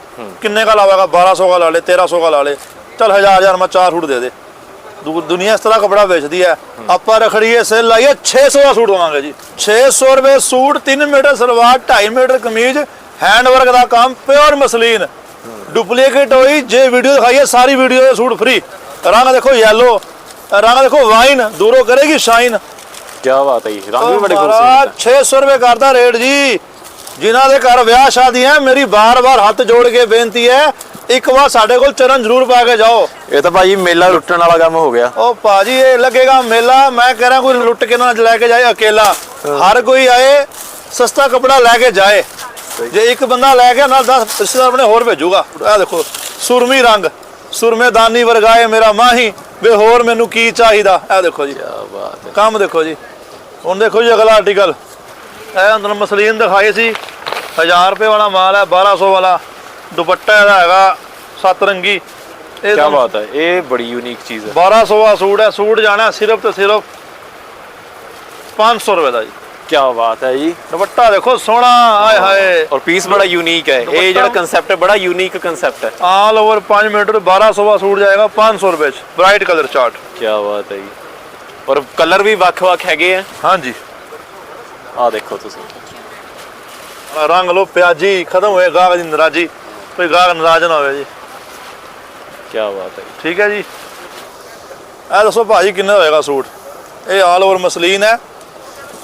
ਕਿੰਨੇ ਦਾ ਲਾਵੇਗਾ? 1200 ਦਾ ਲਾ ਲੇ 1300 ਦਾ ਲਾ ਲੇ। ਚਲ 1000 1000 ਮੈਂ ਚਾਰ ਸੂਟ ਦੇ ਦੇ। ਦੁਨੀਆ ਇਸ ਤਰ੍ਹਾਂ ਕਪੜਾ ਵੇਚਦੀ ਹੈ। ਆਪਾਂ ਰਖੜੀਏ ਸੇਲ ਲਾਈਏ 600 ਦਾ ਸੂਟ ਦਵਾਂਗੇ ਜੀ। 600 ਰੁਪਏ suit 3 metre salwar 2.5 metre kameez hand work ਦਾ ਕੰਮ ਪਿਓਰ ਮਸਲੀਨ ਡੁਪਲੀਕੇਟ ਹੋਈ ਜੇ ਵੀਡੀਓ ਦਿਖਾਈਏ ਸਾਰੀ ਵੀਡੀਓ ਦੇ ਸੂਟ ਫ੍ਰੀ ਰੰਗ ਦੇਖੋ ਯੈਲੋ ਰੰਗ ਦੇਖੋ ਵਾਈਨ ਦੂਰੋਂ ਕਰੇਗੀ ਸ਼ਾਈਨ ਕੀ ਬਾਤ ਹੈ ਰੰਗ ਵੀ ਬੜੇ ਖੂਬਸੂਰਤ 600 ਰੁਪਏ ਕਰਦਾ ਰੇਟ ਜੀ। ਜਿਨ੍ਹਾਂ ਦੇ ਘਰ ਵਿਆਹ ਸ਼ਾਦੀਆਂ ਮੇਰੀ ਬਾਰ-ਬਾਰ ਹੱਥ ਜੋੜ ਕੇ ਬੇਨਤੀ ਹੈ ਇੱਕ ਵਾਰ ਸਾਡੇ ਕੋਲ ਚਰਨ ਜ਼ਰੂਰ ਪਾ ਕੇ ਜਾਓ। ਹੈ ਇਹ ਤਾਂ ਭਾਜੀ ਮੇਲਾ ਲੁੱਟਣ ਵਾਲਾ ਕੰਮ ਹੋ ਗਿਆ। ਉਹ ਭਾਜੀ ਇਹ ਲੱਗੇਗਾ ਮੇਲਾ ਮੈਂ ਕਹਿ ਰਿਹਾ ਕੋਈ ਲੁੱਟ ਕੇ ਨਾ ਲੈ ਕੇ ਜਾਏ ਅਕੇਲਾ। ਹਰ ਕੋਈ ਆਏ ਸਸਤਾ ਕਪੜਾ ਲੈ ਕੇ ਜਾਏ। ਜੇ ਇੱਕ ਬੰਦਾ ਲੈ ਕੇ ਨਾਲ 10 ਰਿਸ਼ਤੇਦਾਰ ਆਪਣੇ ਹੋਰ ਭੇਜੂਗਾ। ਇਹ ਦੇਖੋ ਸੁਰਮੀ ਰੰਗ ਸੁਰਮੇ ਦਾਨੀ ਵਰਗਾਏ ਮੇਰਾ ਮਾਹੀ ਵੇ ਹੋਰ ਮੈਨੂੰ ਕੀ ਚਾਹੀਦਾ? ਇਹ ਦੇਖੋ ਜੀ। ਕੀ ਬਾਤ ਹੈ। ਕੰਮ ਦੇਖੋ ਜੀ। ਹੁਣ ਦੇਖੋ ਜੀ ਅਗਲਾ ਆਰਟੀਕਲ ਇਹ ਅੰਦਰ ਮਸਲੀਨ ਦਿਖਾਈ ਸੀ। 1000 ਰੁਪਏ ਵਾਲਾ ਮਾਲ ਹੈ 1200 ਵਾਲਾ। ਦੁਪੱਟਾ ਇਹਦਾ ਹੈਗਾ ਸੱਤ ਰੰਗੀ। ਇਹ ਕੀ ਬਾਤ ਹੈ ਇਹ ਬੜੀ ਯੂਨੀਕ ਚੀਜ਼ ਹੈ। 1200 ਦਾ ਸੂਟ ਹੈ ਸੂਟ ਜਾਣਾ ਸਿਰਫ ਤੇ ਸਿਰਫ 500 ਰੁਪਏ ਦਾ ਜੀ। ਕੀ ਬਾਤ ਹੈ ਜੀ। ਦੁਪੱਟਾ ਦੇਖੋ ਸੋਹਣਾ ਆਏ ਹਾਏ। ਔਰ ਪੀਸ ਬੜਾ ਯੂਨੀਕ ਹੈ। ਇਹ ਜਿਹੜਾ ਕਨਸੈਪਟ ਹੈ ਬੜਾ ਯੂਨੀਕ ਕਨਸੈਪਟ ਹੈ। ਆਲ ਓਵਰ 5 ਮੀਟਰ 1200 ਦਾ ਸੂਟ ਜਾਏਗਾ 500 ਰੁਪਏ ਚ। ਬ੍ਰਾਈਟ ਕਲਰ ਚਾਰਟ ਕੀ ਬਾਤ ਹੈ ਜੀ। ਔਰ ਕਲਰ ਵੀ ਵੱਖ-ਵੱਖ ਹੈਗੇ ਆ। ਹਾਂਜੀ। ਆ ਦੇਖੋ ਤੁਸੀਂ। ਰੰਗ ਲੋ ਪਿਆਜੀ ਖਤਮ ਹੋਏ ਗਾਹਕ ਦੀ ਨਾਰਾਜ਼ੀ। ਕੋਈ ਗਾਹਕ ਨਾਰਾਜ਼ ਨਾ ਹੋਵੇ ਜੀ। ਕੀ ਬਾਤ ਹੈ। ਠੀਕ ਹੈ ਜੀ। ਇਹ ਦੱਸੋ ਭਾਜੀ ਕਿੰਨਾ ਹੋਏਗਾ ਸੂਟ? ਇਹ ਆਲ ਓਵਰ ਮਸਲੀਨ ਹੈ।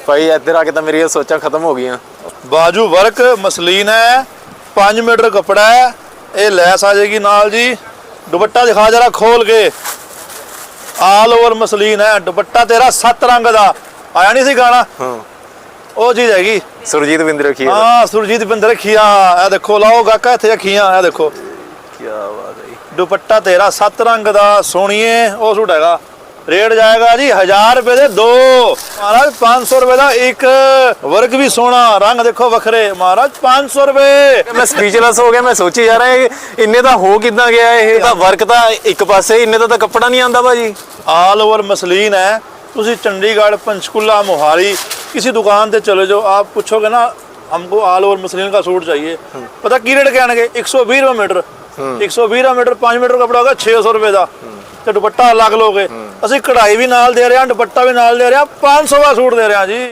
ਭਾਈ ਇੱਧਰ ਆ ਕੇ ਤਾਂ ਮੇਰੀਆਂ ਸੋਚਾਂ ਖਤਮ ਹੋ ਗਈਆਂ। ਬਾਜੂ ਵਰਕ ਮਸਲੀਨ ਹੈ। 5 ਮੀਟਰ ਕੱਪੜਾ ਹੈ। ਇਹ ਲੈਸ ਆ ਜਾਏਗੀ ਨਾਲ ਜੀ। ਦੁਪੱਟਾ ਦਿਖਾ ਜਰਾ ਖੋਲ ਕੇ। ਆਲ ਓਵਰ ਮਸਲੀਨ ਹੈ। ਦੁਪੱਟਾ ਤੇਰਾ ਸੱਤ ਰੰਗ ਦਾ। ਆਇਆ ਨਹੀਂ ਸੀ ਗਾਣਾ? ਹਾਂ। ਉਹ ਚੀਜ਼ ਹੈਗੀ। ਸੁਰਜੀਤ ਬਿੰਦ ਰੱਖੀ ਹਾਂ ਸੁਰਜੀਤ ਬਿੰਦ ਰੱਖੀਆ। ਇਹ ਦੇਖੋ ਲਾਓ ਗਾਕਾ ਇੱਥੇ ਰੱਖੀਆਂ ਇਹ ਦੇਖੋ। ਕੀ ਬਾਤ ਹੈ ਦੁਪੱਟਾ ਤੇਰਾ ਸੱਤ ਰੰਗ ਦਾ ਸੋਣੀਏ ਉਹ ਸੂਟ ਹੈਗਾ। ਰੇਟ ਜਾਏਗਾ ਜੀ 1000 ਰੁਪਏ ਦੇ ਦੋ। ਮਹਾਰਾਜ 500 ਰੁਪਏ ਦਾ ਇੱਕ। ਵਰਗ ਵੀ ਸੋਹਣਾ ਰੰਗ ਦੇਖੋ ਵੱਖਰੇ। ਮਹਾਰਾਜ 500 ਰੁਪਏ। ਮੈਂ ਸਪੀਚਲੈਸ ਹੋ ਗਿਆ ਮੈਂ ਸੋਚੀ ਜਾ ਰਿਹਾ ਇਹ ਇੰਨੇ ਦਾ ਹੋ ਕਿਦਾਂ ਗਿਆ ਇਹ? ਤਾਂ ਵਰਕ ਤਾਂ ਇੱਕ ਪਾਸੇ ਇੰਨੇ ਦਾ ਤਾਂ ਕੱਪੜਾ ਨਹੀਂ ਆਂਦਾ ਭਾਜੀ। ਆਲ ਓਵਰ ਮਸਲੀਨ ਹੈ। ਤੁਸੀਂ ਚੰਡੀਗੜ੍ਹ ਪੰਚਕੂਲਾ ਮੋਹਾਲੀ किसी दुकान पे चले जाओ आप पूछोगे ना हमको ऑल ओवर मसलिन का सूट चाहिए पता की रेट कहने 120 रुपए मीटर 120 रुपए मीटर 5 ਮੀਟਰ ਕਪੜਾ ਹੋਗਾ 600 ਰੁਪਏ ਦਾ ਤੇ ਦੁਪੱਟਾ ਅਲੱਗ ਲੋਗੇ ਅਸੀਂ ਕਢਾਈ ਵੀ ਨਾਲ ਦੇ ਰਹੇ ਹਾਂ ਦੁਪੱਟਾ ਵੀ ਨਾਲ ਦੇ ਰਹੇ ਹਾਂ 500 ਦਾ ਸੂਟ ਦੇ ਰਹੇ ਹਾਂ ਜੀ